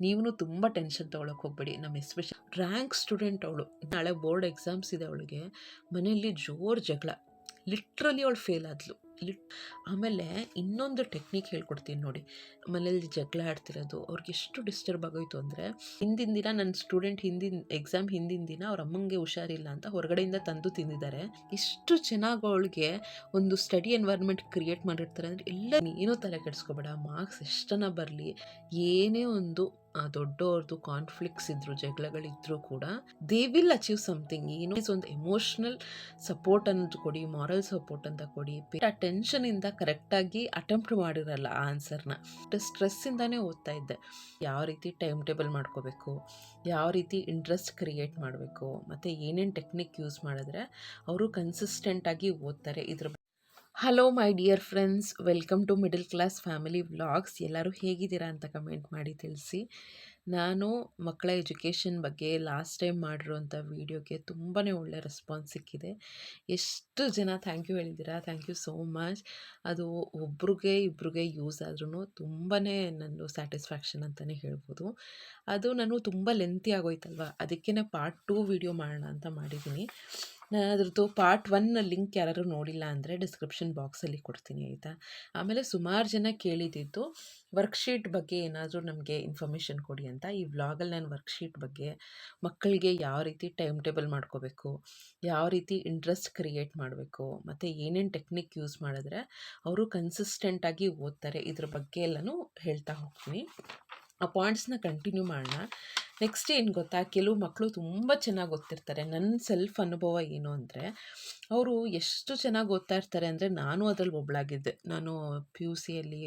ನೀವು ತುಂಬ ಟೆನ್ಷನ್ ತೊಗೊಳಕ್ಕೆ ಹೋಗ್ಬೇಡಿ ನಮ್ಮ ಎಸ್ಪೆಷಲ್, ರ್ಯಾಂಕ್ ಸ್ಟೂಡೆಂಟ್ ಅವಳು. ನಾಳೆ ಬೋರ್ಡ್ ಎಕ್ಸಾಮ್ಸ್ ಇದೆ ಅವಳಿಗೆ, ಮನೆಯಲ್ಲಿ ಜೋರು ಜಗಳ. ಲಿಟ್ರಲಿ ಅವಳು ಫೇಲ್ ಆದ್ಲು. ಲಿಟ್, ಆಮೇಲೆ ಇನ್ನೊಂದು ಟೆಕ್ನಿಕ್ ಹೇಳ್ಕೊಡ್ತೀನಿ ನೋಡಿ. ಮನೇಲಿ ಜಗಳ ಆಡ್ತಿರೋದು, ಅವ್ರಿಗೆ ಎಷ್ಟು ಡಿಸ್ಟರ್ಬ್ ಆಗೋಯ್ತು ಅಂದರೆ, ಹಿಂದಿನ ದಿನ ನನ್ನ ಸ್ಟೂಡೆಂಟ್ ಹಿಂದಿನ, ಎಕ್ಸಾಮ್ ಹಿಂದಿನ ದಿನ ಅವ್ರ ಅಮ್ಮಂಗೆ ಹುಷಾರಿಲ್ಲ ಅಂತ ಹೊರಗಡೆಯಿಂದ ತಂದು ತಿಂದಿದ್ದಾರೆ. ಎಷ್ಟು ಚೆನ್ನಾಗಿ ಅವಳಿಗೆ ಒಂದು ಸ್ಟಡಿ ಎನ್ವೈರ್ಮೆಂಟ್ ಕ್ರಿಯೇಟ್ ಮಾಡಿರ್ತಾರೆ ಅಂದರೆ ಎಲ್ಲ ಏನೂ ತಲೆ ಕೆಡಿಸ್ಕೋಬೇಡ, ಮಾರ್ಕ್ಸ್ ಎಷ್ಟನ ಬರಲಿ, ಏನೇ ಒಂದು ದೊಡ್ಡವ್ರದ್ದು ಕಾನ್ಫ್ಲಿಕ್ಟ್ಸ್ ಇದ್ರು, ಜಗಳಗಳಿದ್ರು ಕೂಡ ದೇ ವಿಲ್ ಅಚೀವ್ ಸಮಥಿಂಗ್ ಏನೋ ಒಂದು ಎಮೋಷ್ನಲ್ ಸಪೋರ್ಟ್ ಅನ್ನೋದು ಕೊಡಿ ಮಾರಲ್ ಸಪೋರ್ಟ್ ಅಂತ ಕೊಡಿ. ಆ ಟೆನ್ಷನಿಂದ ಕರೆಕ್ಟಾಗಿ ಅಟೆಂಪ್ಟ್ ಮಾಡಿರಲ್ಲ ಆನ್ಸರ್ನ ಸ್ಟ್ರೆಸ್ಸಿಂದಾನೇ ಓದ್ತಾ ಇದ್ದೆ. ಯಾವ ರೀತಿ ಟೈಮ್ ಟೇಬಲ್ ಮಾಡ್ಕೋಬೇಕು, ಯಾವ ರೀತಿ ಇಂಟ್ರೆಸ್ಟ್ ಕ್ರಿಯೇಟ್ ಮಾಡಬೇಕು, ಮತ್ತು ಏನೇನು ಟೆಕ್ನಿಕ್ ಯೂಸ್ ಮಾಡಿದ್ರೆ ಅವರು ಕನ್ಸಿಸ್ಟೆಂಟಾಗಿ ಓದ್ತಾರೆ. ಇದ್ರ hello my dear friends welcome to middle class family vlogs ಎಲ್ಲರೂ ಹೇಗಿದ್ದೀರಾ ಅಂತ ಕಮೆಂಟ್ ಮಾಡಿ ತಿಳಿಸಿ. ನಾನು ಮಕ್ಕಳ ಎಜುಕೇಷನ್ ಬಗ್ಗೆ ಲಾಸ್ಟ್ ಟೈಮ್ ಮಾಡಿರೋಂಥ ವೀಡಿಯೋಗೆ ತುಂಬಾ ಒಳ್ಳೆ ರೆಸ್ಪಾನ್ಸ್ ಸಿಕ್ಕಿದೆ. ಎಷ್ಟು ಜನ ಥ್ಯಾಂಕ್ ಯು ಹೇಳಿದ್ದೀರಾ? ಥ್ಯಾಂಕ್ ಯು ಸೋ ಮಚ್ ಅದು ಒಬ್ರಿಗೆ ಇಬ್ರಿಗೆ ಯೂಸ್ ಆದ್ರೂ ತುಂಬಾ ನಂದು ಸ್ಯಾಟಿಸ್ಫ್ಯಾಕ್ಷನ್ ಅಂತಲೇ ಹೇಳ್ಬೋದು. ಅದು ನಾನು ತುಂಬ ಲೆಂತಿ ಆಗೋಯ್ತಲ್ವ? ಅದಕ್ಕೇ ಪಾರ್ಟ್ ಟೂ ವೀಡಿಯೋ ಮಾಡೋಣ ಅಂತ ಮಾಡಿದ್ದೀನಿ. ನಾನು ಅದ್ರದ್ದು ಪಾರ್ಟ್ ಒನ್ ಲಿಂಕ್ ಯಾರಾದರೂ ನೋಡಿಲ್ಲ ಅಂದರೆ ಡಿಸ್ಕ್ರಿಪ್ಷನ್ ಬಾಕ್ಸಲ್ಲಿ ಕೊಡ್ತೀನಿ ಆಯಿತಾ? ಆಮೇಲೆ ಸುಮಾರು ಜನ ಕೇಳಿದ್ದಿದ್ದು ವರ್ಕ್ಶೀಟ್ ಬಗ್ಗೆ ಏನಾದರೂ ನಮಗೆ ಇನ್ಫಾರ್ಮೇಷನ್ ಕೊಡಿ ಅಂತ. ಈ ವ್ಲಾಗಲ್ಲಿ ನಾನು ವರ್ಕ್ಶೀಟ್ ಬಗ್ಗೆ ಮಕ್ಕಳಿಗೆ ಯಾವ ರೀತಿ ಟೈಮ್ ಟೇಬಲ್ ಮಾಡ್ಕೋಬೇಕು, ಯಾವ ರೀತಿ ಇಂಟ್ರೆಸ್ಟ್ ಕ್ರಿಯೇಟ್ ಮಾಡಬೇಕು, ಮತ್ತು ಏನೇನು ಟೆಕ್ನಿಕ್ ಯೂಸ್ ಮಾಡಿದ್ರೆ ಅವರು ಕನ್ಸಿಸ್ಟೆಂಟಾಗಿ ಓದ್ತಾರೆ ಇದ್ರ ಬಗ್ಗೆ ಎಲ್ಲನೂ ಹೇಳ್ತಾ ಹೋಗ್ತೀನಿ. ಆ ಪಾಯಿಂಟ್ಸ್ನ ಕಂಟಿನ್ಯೂ ಮಾಡೋಣ. ನೆಕ್ಸ್ಟ್ ಏನು ಗೊತ್ತಾ? ಕೆಲವು ಮಕ್ಕಳು ತುಂಬ ಚೆನ್ನಾಗಿ ಓದ್ತಿರ್ತಾರೆ. ನನ್ನ ಸೆಲ್ಫ್ ಅನುಭವ ಏನು ಅಂದರೆ, ಅವರು ಎಷ್ಟು ಚೆನ್ನಾಗಿ ಓದ್ತಾ ಇರ್ತಾರೆ ಅಂದರೆ ನಾನು ಅದರಲ್ಲಿ ಒಬ್ಬಳಾಗಿದ್ದೆ ನಾನು ಪಿ ಯು ಸಿಯಲ್ಲಿ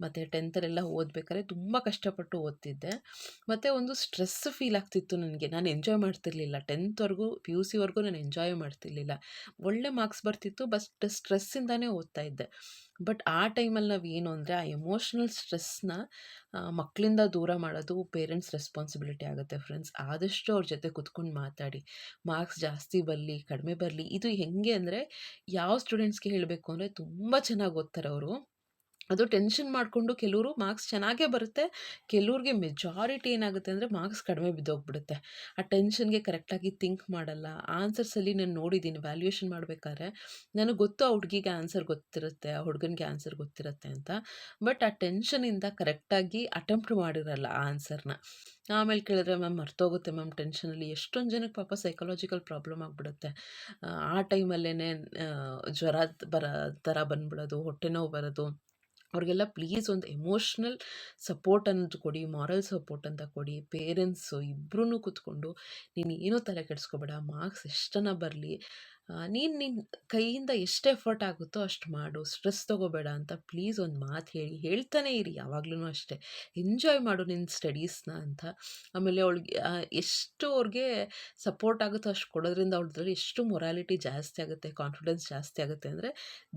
ಮತ್ತು ಟೆಂತಲ್ಲೆಲ್ಲ ಓದಬೇಕಾದ್ರೆ ತುಂಬ ಕಷ್ಟಪಟ್ಟು ಓದ್ತಿದ್ದೆ. ಮತ್ತು ಒಂದು ಸ್ಟ್ರೆಸ್ ಫೀಲ್ ಆಗ್ತಿತ್ತು ನನಗೆ. ನಾನು ಎಂಜಾಯ್ ಮಾಡ್ತಿರ್ಲಿಲ್ಲ. ಟೆಂತ್ವರೆಗೂ ಪಿ ಯು ಸಿವರೆಗೂ ನಾನು ಎಂಜಾಯ್ ಮಾಡ್ತಿರ್ಲಿಲ್ಲ. ಒಳ್ಳೆ ಮಾರ್ಕ್ಸ್ ಬರ್ತಿತ್ತು ಬಟ್ ಸ್ಟ್ರೆಸ್ಸಿಂದಾನೇ ಓದ್ತಾ ಇದ್ದೆ. ಬಟ್ ಆ ಟೈಮಲ್ಲಿ ನಾವು ಏನು ಅಂದರೆ ಆ ಎಮೋಷ್ನಲ್ ಸ್ಟ್ರೆಸ್ನ ಮಕ್ಕಳಿಂದ ದೂರ ಮಾಡೋದು ಪೇರೆಂಟ್ಸ್ ರೆಸ್ಪಾನ್ಸಿಬಿಲಿಟಿ ಆಗುತ್ತೆ ಫ್ರೆಂಡ್ಸ್. ಆದಷ್ಟು ಅವ್ರ ಜೊತೆ ಕುತ್ಕೊಂಡು ಮಾತಾಡಿ, ಮಾರ್ಕ್ಸ್ ಜಾಸ್ತಿ ಬರಲಿ, ಕಡಿಮೆ ಬರಲಿ, ಇದು ಹೆಂಗೆ ಅಂದರೆ ಯಾವ ಸ್ಟೂಡೆಂಟ್ಸ್ಗೆ ಹೇಳಬೇಕು ಅಂದರೆ ತುಂಬ ಚೆನ್ನಾಗಿ ಓದ್ತಾರೆ ಅವರು. ಅದು ಟೆನ್ಷನ್ ಮಾಡಿಕೊಂಡು ಕೆಲವರು ಮಾರ್ಕ್ಸ್ ಚೆನ್ನಾಗೇ ಬರುತ್ತೆ, ಕೆಲವ್ರಿಗೆ ಮೆಜಾರಿಟಿ ಏನಾಗುತ್ತೆ ಅಂದರೆ ಮಾರ್ಕ್ಸ್ ಕಡಿಮೆ ಬಿದ್ದೋಗ್ಬಿಡುತ್ತೆ. ಆ ಟೆನ್ಷನ್ಗೆ ಕರೆಕ್ಟಾಗಿ ಥಿಂಕ್ ಮಾಡಲ್ಲ. ಆನ್ಸರ್ಸಲ್ಲಿ ನಾನು ನೋಡಿದ್ದೀನಿ, ವ್ಯಾಲ್ಯೂಯೇಷನ್ ಮಾಡಬೇಕಾದ್ರೆ ನನಗೆ ಗೊತ್ತು ಆ ಹುಡುಗಿಗೆ ಆನ್ಸರ್ ಗೊತ್ತಿರುತ್ತೆ, ಆ ಹುಡುಗನಿಗೆ ಆನ್ಸರ್ ಗೊತ್ತಿರುತ್ತೆ ಅಂತ. ಬಟ್ ಆ ಟೆನ್ಷನಿಂದ ಕರೆಕ್ಟಾಗಿ ಅಟೆಂಪ್ಟ್ ಮಾಡಿರಲ್ಲ ಆ ಆನ್ಸರ್ನ. ಆಮೇಲೆ ಕೇಳಿದ್ರೆ ಮ್ಯಾಮ್ ಮರ್ತೋಗುತ್ತೆ ಮ್ಯಾಮ್ ಟೆನ್ಷನಲ್ಲಿ ಎಷ್ಟೊಂದು ಜನಕ್ಕೆ ಪಾಪ ಸೈಕಲಾಜಿಕಲ್ ಪ್ರಾಬ್ಲಮ್ ಆಗಿಬಿಡುತ್ತೆ. ಆ ಟೈಮಲ್ಲೇ ಜ್ವರ ಬರ, ಥರ ಬಂದ್ಬಿಡೋದು, ಹೊಟ್ಟೆ ನೋವು ಬರೋದು. ಅವ್ರಿಗೆಲ್ಲ ಪ್ಲೀಸ್ ಒಂದು ಎಮೋಷ್ನಲ್ ಸಪೋರ್ಟ್ ಅನ್ನೋದು ಕೊಡಿ ಮಾರಲ್ ಸಪೋರ್ಟ್ ಅಂತ ಕೊಡಿ ಪೇರೆಂಟ್ಸು ಇಬ್ಬರೂ ಕೂತ್ಕೊಂಡು ನೀನು ಏನೂ ತಲೆ ಕೆಡಿಸ್ಕೋಬೇಡ ಮಾರ್ಕ್ಸ್ ಎಷ್ಟನ ಬರಲಿ ನೀನು ನಿನ್ನ ಕೈಯಿಂದ ಎಷ್ಟು ಎಫರ್ಟ್ ಆಗುತ್ತೋ ಅಷ್ಟು ಮಾಡು. ಸ್ಟ್ರೆಸ್ ತೊಗೋಬೇಡ ಅಂತ ಪ್ಲೀಸ್ ಒಂದು ಮಾತು ಹೇಳಿ. ಹೇಳ್ತಾನೆ ಇರಿ ಯಾವಾಗ್ಲೂ ಅಷ್ಟೇ. ಎಂಜಾಯ್ ಮಾಡು ನಿನ್ನ ಸ್ಟಡೀಸ್ನ ಅಂತ. ಆಮೇಲೆ ಅವಳಿಗೆ ಎಷ್ಟು ಅವ್ರಿಗೆ ಸಪೋರ್ಟ್ ಆಗುತ್ತೋ ಅಷ್ಟು ಕೊಡೋದ್ರಿಂದ ಅವಳದ್ರಲ್ಲಿ ಎಷ್ಟು ಮೊರಾಲಿಟಿ ಜಾಸ್ತಿ ಆಗುತ್ತೆ ಕಾನ್ಫಿಡೆನ್ಸ್ ಜಾಸ್ತಿ ಆಗುತ್ತೆ ಅಂದರೆ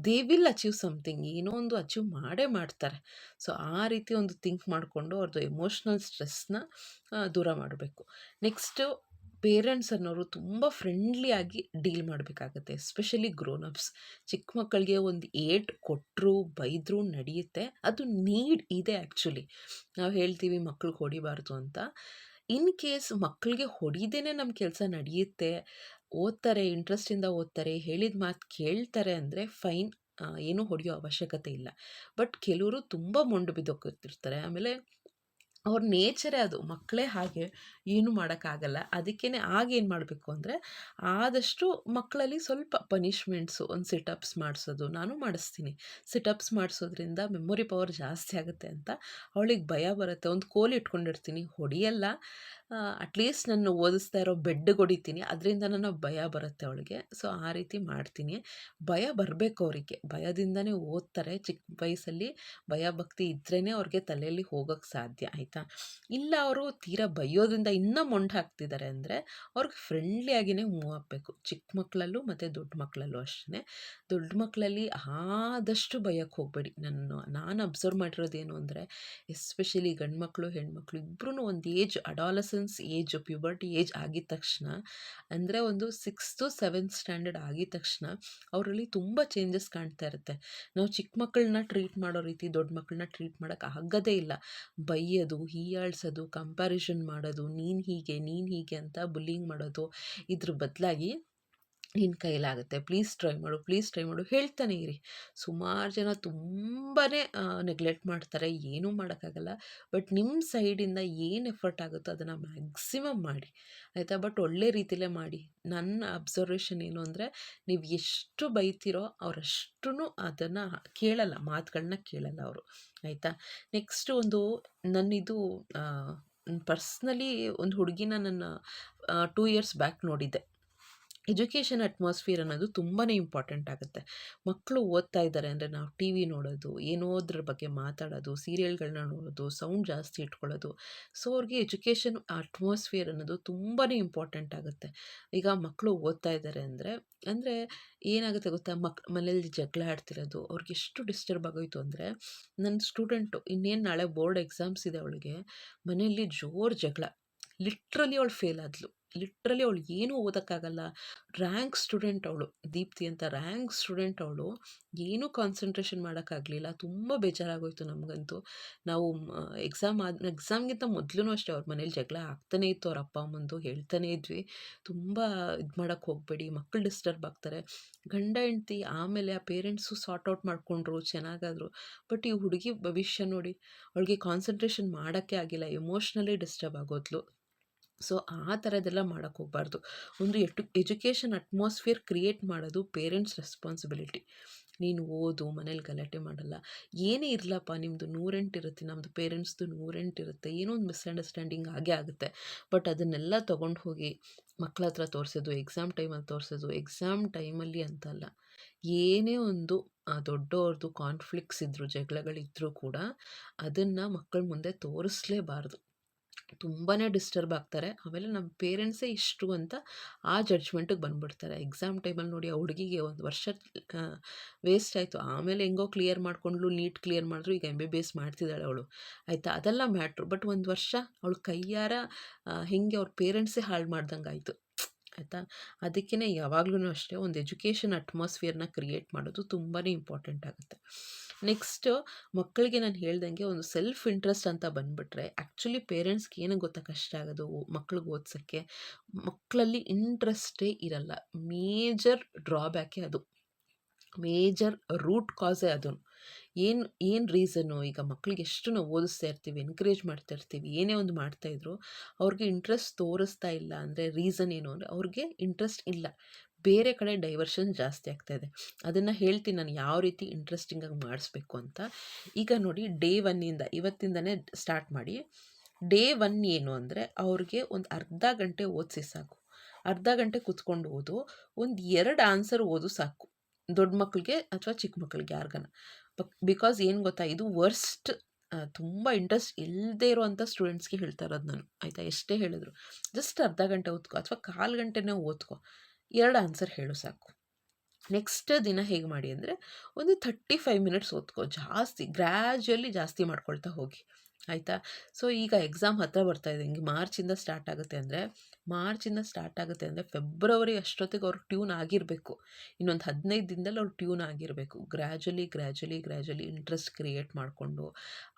ದೇ ವಿಲ್ ಅಚೀವ್ ಸಮಥಿಂಗ್ ಏನೋ ಒಂದು ಅಚೀವ್ ಮಾಡೇ ಮಾಡ್ತಾರೆ. ಸೊ ಆ ರೀತಿ ಒಂದು ಥಿಂಕ್ ಮಾಡಿಕೊಂಡು ಅವ್ರದ್ದು ಎಮೋಷ್ನಲ್ ಸ್ಟ್ರೆಸ್ನ ದೂರ ಮಾಡಬೇಕು. ನೆಕ್ಸ್ಟು ಪೇರೆಂಟ್ಸ್ ಅನ್ನೋರು ತುಂಬ ಫ್ರೆಂಡ್ಲಿಯಾಗಿ ಡೀಲ್ ಮಾಡಬೇಕಾಗತ್ತೆ ಎಸ್ಪೆಷಲಿ ಗ್ರೋನಪ್ಸ್ ಚಿಕ್ಕ ಮಕ್ಕಳಿಗೆ ಒಂದು ಏಟ್ ಕೊಟ್ಟರು ಬೈದರೂ, ನಡೆಯುತ್ತೆ. ಅದು ನೀಡ್ ಇದೆ ಆ್ಯಕ್ಚುಲಿ ನಾವು ಹೇಳ್ತೀವಿ ಮಕ್ಳಿಗೆ ಹೊಡಿಬಾರ್ದು ಅಂತ. ಇನ್ ಕೇಸ್ ಮಕ್ಕಳಿಗೆ ಹೊಡಿದೇನೆ ನಮ್ಮ ಕೆಲಸ ನಡೆಯುತ್ತೆ, ಓದ್ತಾರೆ ಇಂಟ್ರೆಸ್ಟಿಂದ ಓದ್ತಾರೆ, ಹೇಳಿದ ಮಾತು ಕೇಳ್ತಾರೆ ಅಂದರೆ ಫೈನ್ ಏನೂ ಹೊಡೆಯೋ ಅವಶ್ಯಕತೆ ಇಲ್ಲ. ಬಟ್ ಕೆಲವರು ತುಂಬ ಮೊಂಡು ಬಿದ್ದೋಗ್ತಿರ್ತಾರೆ. ಆಮೇಲೆ ಅವ್ರ ನೇಚರೇ ಅದು, ಮಕ್ಕಳೇ ಹಾಗೆ ಏನು ಮಾಡೋಕ್ಕಾಗಲ್ಲ. ಅದಕ್ಕೇ ಆಗೇನು ಮಾಡಬೇಕು ಅಂದರೆ, ಆದಷ್ಟು ಮಕ್ಕಳಲ್ಲಿ ಸ್ವಲ್ಪ ಪನಿಷ್ಮೆಂಟ್ಸು ಒಂದು ಸಿಟಪ್ಸ್ ಮಾಡಿಸೋದು ನಾನು ಮಾಡಿಸ್ತೀನಿ. ಸಿಟಪ್ಸ್ ಮಾಡಿಸೋದ್ರಿಂದ ಮೆಮೊರಿ ಪವರ್ ಜಾಸ್ತಿ ಆಗುತ್ತೆ ಅಂತ ಅವಳಿಗೆ ಭಯ ಬರುತ್ತೆ. ಒಂದು ಕೋಲ್ ಇಟ್ಕೊಂಡಿರ್ತೀನಿ, ಹೊಡಿಯಲ್ಲ. ಅಟ್ಲೀಸ್ಟ್ ನಾನು ಓದಿಸ್ತಾ ಇರೋ ಬೆಡ್ಗೆ ಹೊಡಿತೀನಿ, ಅದರಿಂದ ನನ್ನ ಭಯ ಬರುತ್ತೆ ಅವಳಿಗೆ. ಸೊ ಆ ರೀತಿ ಮಾಡ್ತೀನಿ. ಭಯ ಬರಬೇಕು ಅವರಿಗೆ. ಭಯದಿಂದನೇ ಓದ್ತಾರೆ. ಚಿಕ್ಕ ವಯಸ್ಸಲ್ಲಿ ಭಯ ಭಕ್ತಿ ಇದ್ರೇ ಅವ್ರಿಗೆ ತಲೆಯಲ್ಲಿ ಹೋಗೋಕ್ಕೆ ಸಾಧ್ಯ, ಆಯಿತಾ? ಇಲ್ಲ ಅವರು ತೀರಾ ಬೈಯೋದ್ರಿಂದ ಇನ್ನೂ ಮೊಂಡ್ ಹಾಕ್ತಿದ್ದಾರೆ ಅಂದರೆ ಅವ್ರಿಗೆ ಫ್ರೆಂಡ್ಲಿಯಾಗಿಯೇ ಮೂವ್ ಆಗಬೇಕು ಚಿಕ್ಕ ಮಕ್ಕಳಲ್ಲೂ ಮತ್ತು ದೊಡ್ಡ ಮಕ್ಕಳಲ್ಲೂ ಅಷ್ಟೇ ದೊಡ್ಡ ಮಕ್ಕಳಲ್ಲಿ ಆದಷ್ಟು ಭಯಕ್ಕೆ ಹೋಗಬೇಡಿ. ನಾನು ನಾನು ಅಬ್ಸರ್ವ್ ಮಾಡಿರೋದೇನು ಅಂದರೆ ಎಸ್ಪೆಷಲಿ ಗಂಡು ಮಕ್ಕಳು ಹೆಣ್ಮಕ್ಳು ಇಬ್ಬರೂ ಒಂದು age adolescence age puberty age ಆಗಿದ ತಕ್ಷಣ ಅಂದರೆ ಒಂದು ಸಿಕ್ಸ್ತು ಸೆವೆಂತ್ ಸ್ಟ್ಯಾಂಡರ್ಡ್ ಆಗಿದ ತಕ್ಷಣ ಅವರಲ್ಲಿ ತುಂಬ ಚೇಂಜಸ್ ಕಾಣ್ತಾ ಇರುತ್ತೆ. ನಾವು ಚಿಕ್ಕ ಮಕ್ಕಳನ್ನ ಟ್ರೀಟ್ ಮಾಡೋ ರೀತಿ ದೊಡ್ಡ ಮಕ್ಕಳನ್ನ ಟ್ರೀಟ್ ಮಾಡೋಕ್ಕೆ ಆಗೋದೇ ಇಲ್ಲ. ಬೈಯೋದು ಹೀಯಾಳ್ಸೋದು ಕಂಪ್ಯಾರಿಸನ್ ಮಾಡೋದು ನೀನು ಹೀಗೆ ನೀನು ಹೀಗೆ ಅಂತ ಬುಲ್ಲಿಂಗ್ ಮಾಡೋದು ಇದ್ರ ಬದಲಾಗಿ ನಿನ್ನ ಕೈಲಾಗುತ್ತೆ. ಪ್ಲೀಸ್ ಟ್ರೈ ಮಾಡು, ಪ್ಲೀಸ್ ಟ್ರೈ ಮಾಡು. ಹೇಳ್ತಾನೆ ಇರಿ. ಸುಮಾರು ಜನ ತುಂಬಾ ನೆಗ್ಲೆಕ್ಟ್ ಮಾಡ್ತಾರೆ. ಏನೂ ಮಾಡೋಕ್ಕಾಗಲ್ಲ. ಬಟ್ ನಿಮ್ಮ ಸೈಡಿಂದ ಏನು ಎಫರ್ಟ್ ಆಗುತ್ತೋ ಅದನ್ನು ಮ್ಯಾಕ್ಸಿಮಮ್ ಮಾಡಿ. ಆಯಿತಾ? ಬಟ್ ಒಳ್ಳೆ ರೀತಿಲೇ ಮಾಡಿ. ನನ್ನ ಅಬ್ಸರ್ವೇಷನ್ ಏನು ಅಂದರೆ, ನೀವು ಎಷ್ಟು ಬೈತೀರೋ ಅವರಷ್ಟು ಅದನ್ನು ಕೇಳಲ್ಲ. ಮಾತುಗಳನ್ನ ಕೇಳಲ್ಲ ಅವರು. ಆಯಿತಾ? ನೆಕ್ಸ್ಟ್ ಒಂದು ನನ್ನಿದು ಪರ್ಸ್ನಲಿ ಒಂದು ಹುಡುಗಿನ ನನ್ನ ಟೂ ಇಯರ್ಸ್ ಬ್ಯಾಕ್ ನೋಡಿದ್ದೆ. ಎಜುಕೇಷನ್ ಅಟ್ಮಾಸ್ಫಿಯರ್ ಅನ್ನೋದು ತುಂಬಾ ಇಂಪಾರ್ಟೆಂಟ್ ಆಗುತ್ತೆ. ಮಕ್ಕಳು ಓದ್ತಾ ಇದ್ದಾರೆ ಅಂದರೆ ನಾವು ಟಿ ವಿ ನೋಡೋದು ಏನೋದ್ರ ಬಗ್ಗೆ ಮಾತಾಡೋದು ಸೀರಿಯಲ್ಗಳನ್ನ ನೋಡೋದು ಸೌಂಡ್ ಜಾಸ್ತಿ ಇಟ್ಕೊಳ್ಳೋದು. ಸೊ ಅವ್ರಿಗೆ ಎಜುಕೇಷನ್ ಅಟ್ಮಾಸ್ಫಿಯರ್ ಅನ್ನೋದು ತುಂಬಾ ಇಂಪಾರ್ಟೆಂಟ್ ಆಗುತ್ತೆ. ಈಗ ಮಕ್ಕಳು ಓದ್ತಾ ಇದ್ದಾರೆ ಅಂದರೆ ಅಂದರೆ ಏನಾಗುತ್ತೆ ಗೊತ್ತಾ? ಮಕ್ ಮನೇಲಿ ಜಗಳ ಆಡ್ತಿರೋದು, ಅವ್ರಿಗೆ ಎಷ್ಟು ಡಿಸ್ಟರ್ಬ್ ಆಗೋಯ್ತು ಅಂದರೆ, ನನ್ನ ಸ್ಟೂಡೆಂಟು ಇನ್ನೇನು ನಾಳೆ ಬೋರ್ಡ್ ಎಕ್ಸಾಮ್ಸ್ ಇದೆ ಅವಳಿಗೆ, ಮನೆಯಲ್ಲಿ ಜೋರು ಜಗಳ. ಲಿಟ್ರಲಿ ಅವಳು ಫೇಲ್ ಆದ್ಲು. ಲಿಟ್ರಲಿ ಅವಳು ಏನೂ ಓದೋಕ್ಕಾಗಲ್ಲ. ರ್ಯಾಂಕ್ ಸ್ಟೂಡೆಂಟ್ ಅವಳು, ದೀಪ್ತಿ ಅಂತ ರ್ಯಾಂಕ್ ಸ್ಟೂಡೆಂಟ್ ಅವಳು ಏನೂ ಕಾನ್ಸಂಟ್ರೇಷನ್ ಮಾಡೋಕ್ಕಾಗಲಿಲ್ಲ. ತುಂಬ ಬೇಜಾರಾಗೋಯ್ತು ನಮಗಂತೂ. ನಾವು ಎಕ್ಸಾಮ್ ಆದ ಎಕ್ಸಾಮ್ಗಿಂತ ಮೊದಲು ಅಷ್ಟೇ ಅವ್ರ ಮನೇಲಿ ಜಗಳ ಆಗ್ತಾನೇ ಇತ್ತು ಅವ್ರ ಅಪ್ಪ, ಅಮ್ಮಂದು ಹೇಳ್ತಾನೇ ಇದ್ವಿ. ತುಂಬ ಇದು ಮಾಡೋಕ್ಕೆ ಹೋಗಬೇಡಿ ಮಕ್ಕಳು ಡಿಸ್ಟರ್ಬ್ ಆಗ್ತಾರೆ. ಗಂಡ, ಹೆಂಡ್ತಿ ಆಮೇಲೆ ಆ ಪೇರೆಂಟ್ಸು ಸಾರ್ಟ್ ಔಟ್ ಮಾಡಿಕೊಂಡ್ರು, ಚೆನ್ನಾಗಾದರು. ಬಟ್ ಈ ಹುಡುಗಿ ಭವಿಷ್ಯ ನೋಡಿ, ಅವಳಿಗೆ ಕಾನ್ಸಂಟ್ರೇಷನ್ ಮಾಡೋಕ್ಕೆ ಆಗಿಲ್ಲ ಎಮೋಷ್ನಲಿ ಡಿಸ್ಟರ್ಬ್ ಆಗೋದ್ಲು. ಸೊ, ಆ ಥರದ್ದೆಲ್ಲ ಮಾಡೋಕ್ಕೆ ಹೋಗ್ಬಾರ್ದು. ಒಂದು ಎಟು, ಎಜುಕೇಷನ್ ಅಟ್ಮಾಸ್ಫಿಯರ್ ಕ್ರಿಯೇಟ್ ಮಾಡೋದು ಪೇರೆಂಟ್ಸ್ ರೆಸ್ಪಾನ್ಸಿಬಿಲಿಟಿ. ನೀನು ಓದು, ಮನೇಲಿ ಗಲಾಟೆ ಮಾಡಲ್ಲ. ಏನೇ ಇರಲಪ್ಪ ನಿಮ್ಮದು ನೂರೆಂಟು ಇರುತ್ತೆ ನಮ್ಮದು ಪೇರೆಂಟ್ಸ್ದು ನೂರೆಂಟು ಇರುತ್ತೆ, ಏನೋ ಒಂದು ಮಿಸ್ಅಂಡರ್ಸ್ಟ್ಯಾಂಡಿಂಗ್ ಆಗೇ ಆಗುತ್ತೆ. ಬಟ್ ಅದನ್ನೆಲ್ಲ ತೊಗೊಂಡು ಹೋಗಿ ಮಕ್ಕಳ ಹತ್ರ ತೋರಿಸೋದು, ಎಕ್ಸಾಮ್ ಟೈಮಲ್ಲಿ ತೋರಿಸೋದು, ಎಕ್ಸಾಮ್ ಟೈಮಲ್ಲಿ ಅಂತಲ್ಲ, ಏನೇ ಒಂದು ದೊಡ್ಡವ್ರದ್ದು ಕಾನ್ಫ್ಲಿಕ್ಟ್ಸ್ ಇದ್ದರು ಜಗಳಗಳಿದ್ದರೂ ಕೂಡ ಅದನ್ನು ಮಕ್ಕಳ ಮುಂದೆ ತೋರಿಸ್ಲೇಬಾರ್ದು. ತುಂಬಾ ಡಿಸ್ಟರ್ಬ್ ಆಗ್ತಾರೆ. ಆಮೇಲೆ ನಮ್ಮ ಪೇರೆಂಟ್ಸೇ ಇಷ್ಟು ಅಂತ ಆ ಜಡ್ಜ್ಮೆಂಟಿಗೆ ಬಂದುಬಿಡ್ತಾರೆ. ಎಕ್ಸಾಮ್ ಟೈಮಲ್ಲಿ ನೋಡಿ ಆ ಹುಡುಗಿಗೆ ಒಂದು ವರ್ಷ ವೇಸ್ಟ್ ಆಯಿತು. ಆಮೇಲೆ ಹೆಂಗೋ ಕ್ಲಿಯರ್ ಮಾಡಿಕೊಂಡ್ಲು ನೀಟ್ ಕ್ಲಿಯರ್ ಮಾಡಿದ್ರು, ಈಗ ಎಂ ಬಿ ಬಿ ಎಸ್ ಮಾಡ್ತಿದ್ದಾಳೆ ಅವಳು. ಆಯಿತಾ? ಅದೆಲ್ಲ ಮ್ಯಾಟ್ರು. ಬಟ್ ಒಂದು ವರ್ಷ ಅವಳು ಕೈಯಾರ ಹೆಂಗೆ ಅವ್ರ ಪೇರೆಂಟ್ಸೇ ಹಾಳು ಮಾಡ್ದಂಗೆ ಆಯಿತು. ಆಯಿತಾ? ಅದಕ್ಕೇ ಯಾವಾಗಲೂ ಅಷ್ಟೇ ಒಂದು ಎಜುಕೇಷನ್ ಅಟ್ಮಾಸ್ಫಿಯರ್ನ ಕ್ರಿಯೇಟ್ ಮಾಡೋದು ತುಂಬಾ ಇಂಪಾರ್ಟೆಂಟ್ ಆಗುತ್ತೆ. ನೆಕ್ಸ್ಟು ಮಕ್ಕಳಿಗೆ ನಾನು ಹೇಳ್ದಂಗೆ ಒಂದು ಸೆಲ್ಫ್ ಇಂಟ್ರೆಸ್ಟ್ ಅಂತ ಬಂದುಬಿಟ್ರೆ ಆ್ಯಕ್ಚುಲಿ ಪೇರೆಂಟ್ಸ್ಗೆ ಏನು ಗೊತ್ತಾ ಕಷ್ಟ ಆಗೋದು ಮಕ್ಳಿಗೆ ಓದ್ಸೋಕ್ಕೆ? ಮಕ್ಕಳಲ್ಲಿ ಇಂಟ್ರೆಸ್ಟೇ ಇರಲ್ಲ. ಮೇಜರ್ ಡ್ರಾಬ್ಯಾಕೇ ಅದು. ಮೇಜರ್ ರೂಟ್ ಕಾಸೇ ಅದು. ಏನು ಏನು ರೀಸನ್ನು ಈಗ ಮಕ್ಕಳಿಗೆ ಎಷ್ಟು ನಾವು ಓದಿಸ್ತಾ ಇರ್ತೀವಿ, ಎನ್ಕರೇಜ್ ಮಾಡ್ತಾ ಇರ್ತೀವಿ, ಏನೇ ಒಂದು ಮಾಡ್ತಾಯಿದ್ರು ಅವ್ರಿಗೆ ಇಂಟ್ರೆಸ್ಟ್ ತೋರಿಸ್ತಾ ಇಲ್ಲ ಅಂದರೆ ರೀಸನ್ ಏನು ಅಂದರೆ ಅವ್ರಿಗೆ ಇಂಟ್ರೆಸ್ಟ್ ಇಲ್ಲ. ಬೇರೆ ಕಡೆ ಡೈವರ್ಷನ್ ಜಾಸ್ತಿ ಆಗ್ತಾಯಿದೆ ಅದನ್ನು ಹೇಳ್ತೀನಿ ನಾನು ಯಾವ ರೀತಿ ಇಂಟ್ರೆಸ್ಟಿಂಗಾಗಿ ಮಾಡಿಸ್ಬೇಕು ಅಂತ. ಈಗ ನೋಡಿ ಡೇ ಒನ್ನಿಂದ ಇವತ್ತಿಂದನೇ ಸ್ಟಾರ್ಟ್ ಮಾಡಿ. ಡೇ ಒನ್ ಏನು ಅಂದರೆ ಅವ್ರಿಗೆ ಒಂದು ಅರ್ಧ ಗಂಟೆ ಓದಿಸಿ ಸಾಕು. ಅರ್ಧ ಗಂಟೆ ಕುತ್ಕೊಂಡು ಓದು. ಒಂದು ಎರಡು ಆನ್ಸರ್ ಓದು ಸಾಕು. ದೊಡ್ಡ ಮಕ್ಕಳಿಗೆ ಅಥವಾ ಚಿಕ್ಕ ಮಕ್ಕಳಿಗೆ ಯಾರಿಗಾನ. ಬಿಕಾಸ್ ಏನು ಗೊತ್ತಾ, ಇದು ವರ್ಸ್ಟ್ ತುಂಬ ಇಂಟ್ರೆಸ್ಟ್ ಇಲ್ಲದೇ ಇರೋವಂಥ ಸ್ಟೂಡೆಂಟ್ಸ್ಗೆ ಹೇಳ್ತಾ ಇರೋದು ನಾನು. ಆಯಿತಾ? ಎಷ್ಟೇ ಹೇಳಿದ್ರು. ಜಸ್ಟ್ ಅರ್ಧ ಗಂಟೆ ಓದ್ಕೋ ಅಥವಾ ಕಾಲು ಗಂಟೆನೇ ಓದ್ಕೊ. ಎರಡು ಆನ್ಸರ್ ಹೇಳು ಸಾಕು. ನೆಕ್ಸ್ಟ್ ದಿನ ಹೇಗೆ ಮಾಡಿ ಅಂದರೆ, ಒಂದು ಥರ್ಟಿ ಫೈವ್ ಮಿನಿಟ್ಸ್ ಓದ್ಕೋ. ಜಾಸ್ತಿ ಗ್ರ್ಯಾಜುಯಲಿ ಜಾಸ್ತಿ ಮಾಡ್ಕೊಳ್ತಾ ಹೋಗಿ. ಆಯಿತಾ? ಸೊ ಈಗ ಎಕ್ಸಾಮ್ ಹತ್ತಿರ ಬರ್ತಾ ಇದೆ. ಹಿಂಗೆ ಮಾರ್ಚಿಂದ ಸ್ಟಾರ್ಟ್ ಆಗುತ್ತೆ ಅಂದರೆ, ಮಾರ್ಚಿಂದ ಸ್ಟಾರ್ಟ್ ಆಗುತ್ತೆ ಅಂದರೆ ಫೆಬ್ರವರಿ ಅಷ್ಟೊತ್ತಿಗೆ ಅವ್ರು ಟ್ಯೂನ್ ಆಗಿರಬೇಕು. ಇನ್ನೊಂದು ಹದಿನೈದು ದಿನದಲ್ಲಿ ಅವ್ರು ಟ್ಯೂನ್ ಆಗಿರಬೇಕು. Gradually gradually gradually interest create ಮಾಡಿಕೊಂಡು.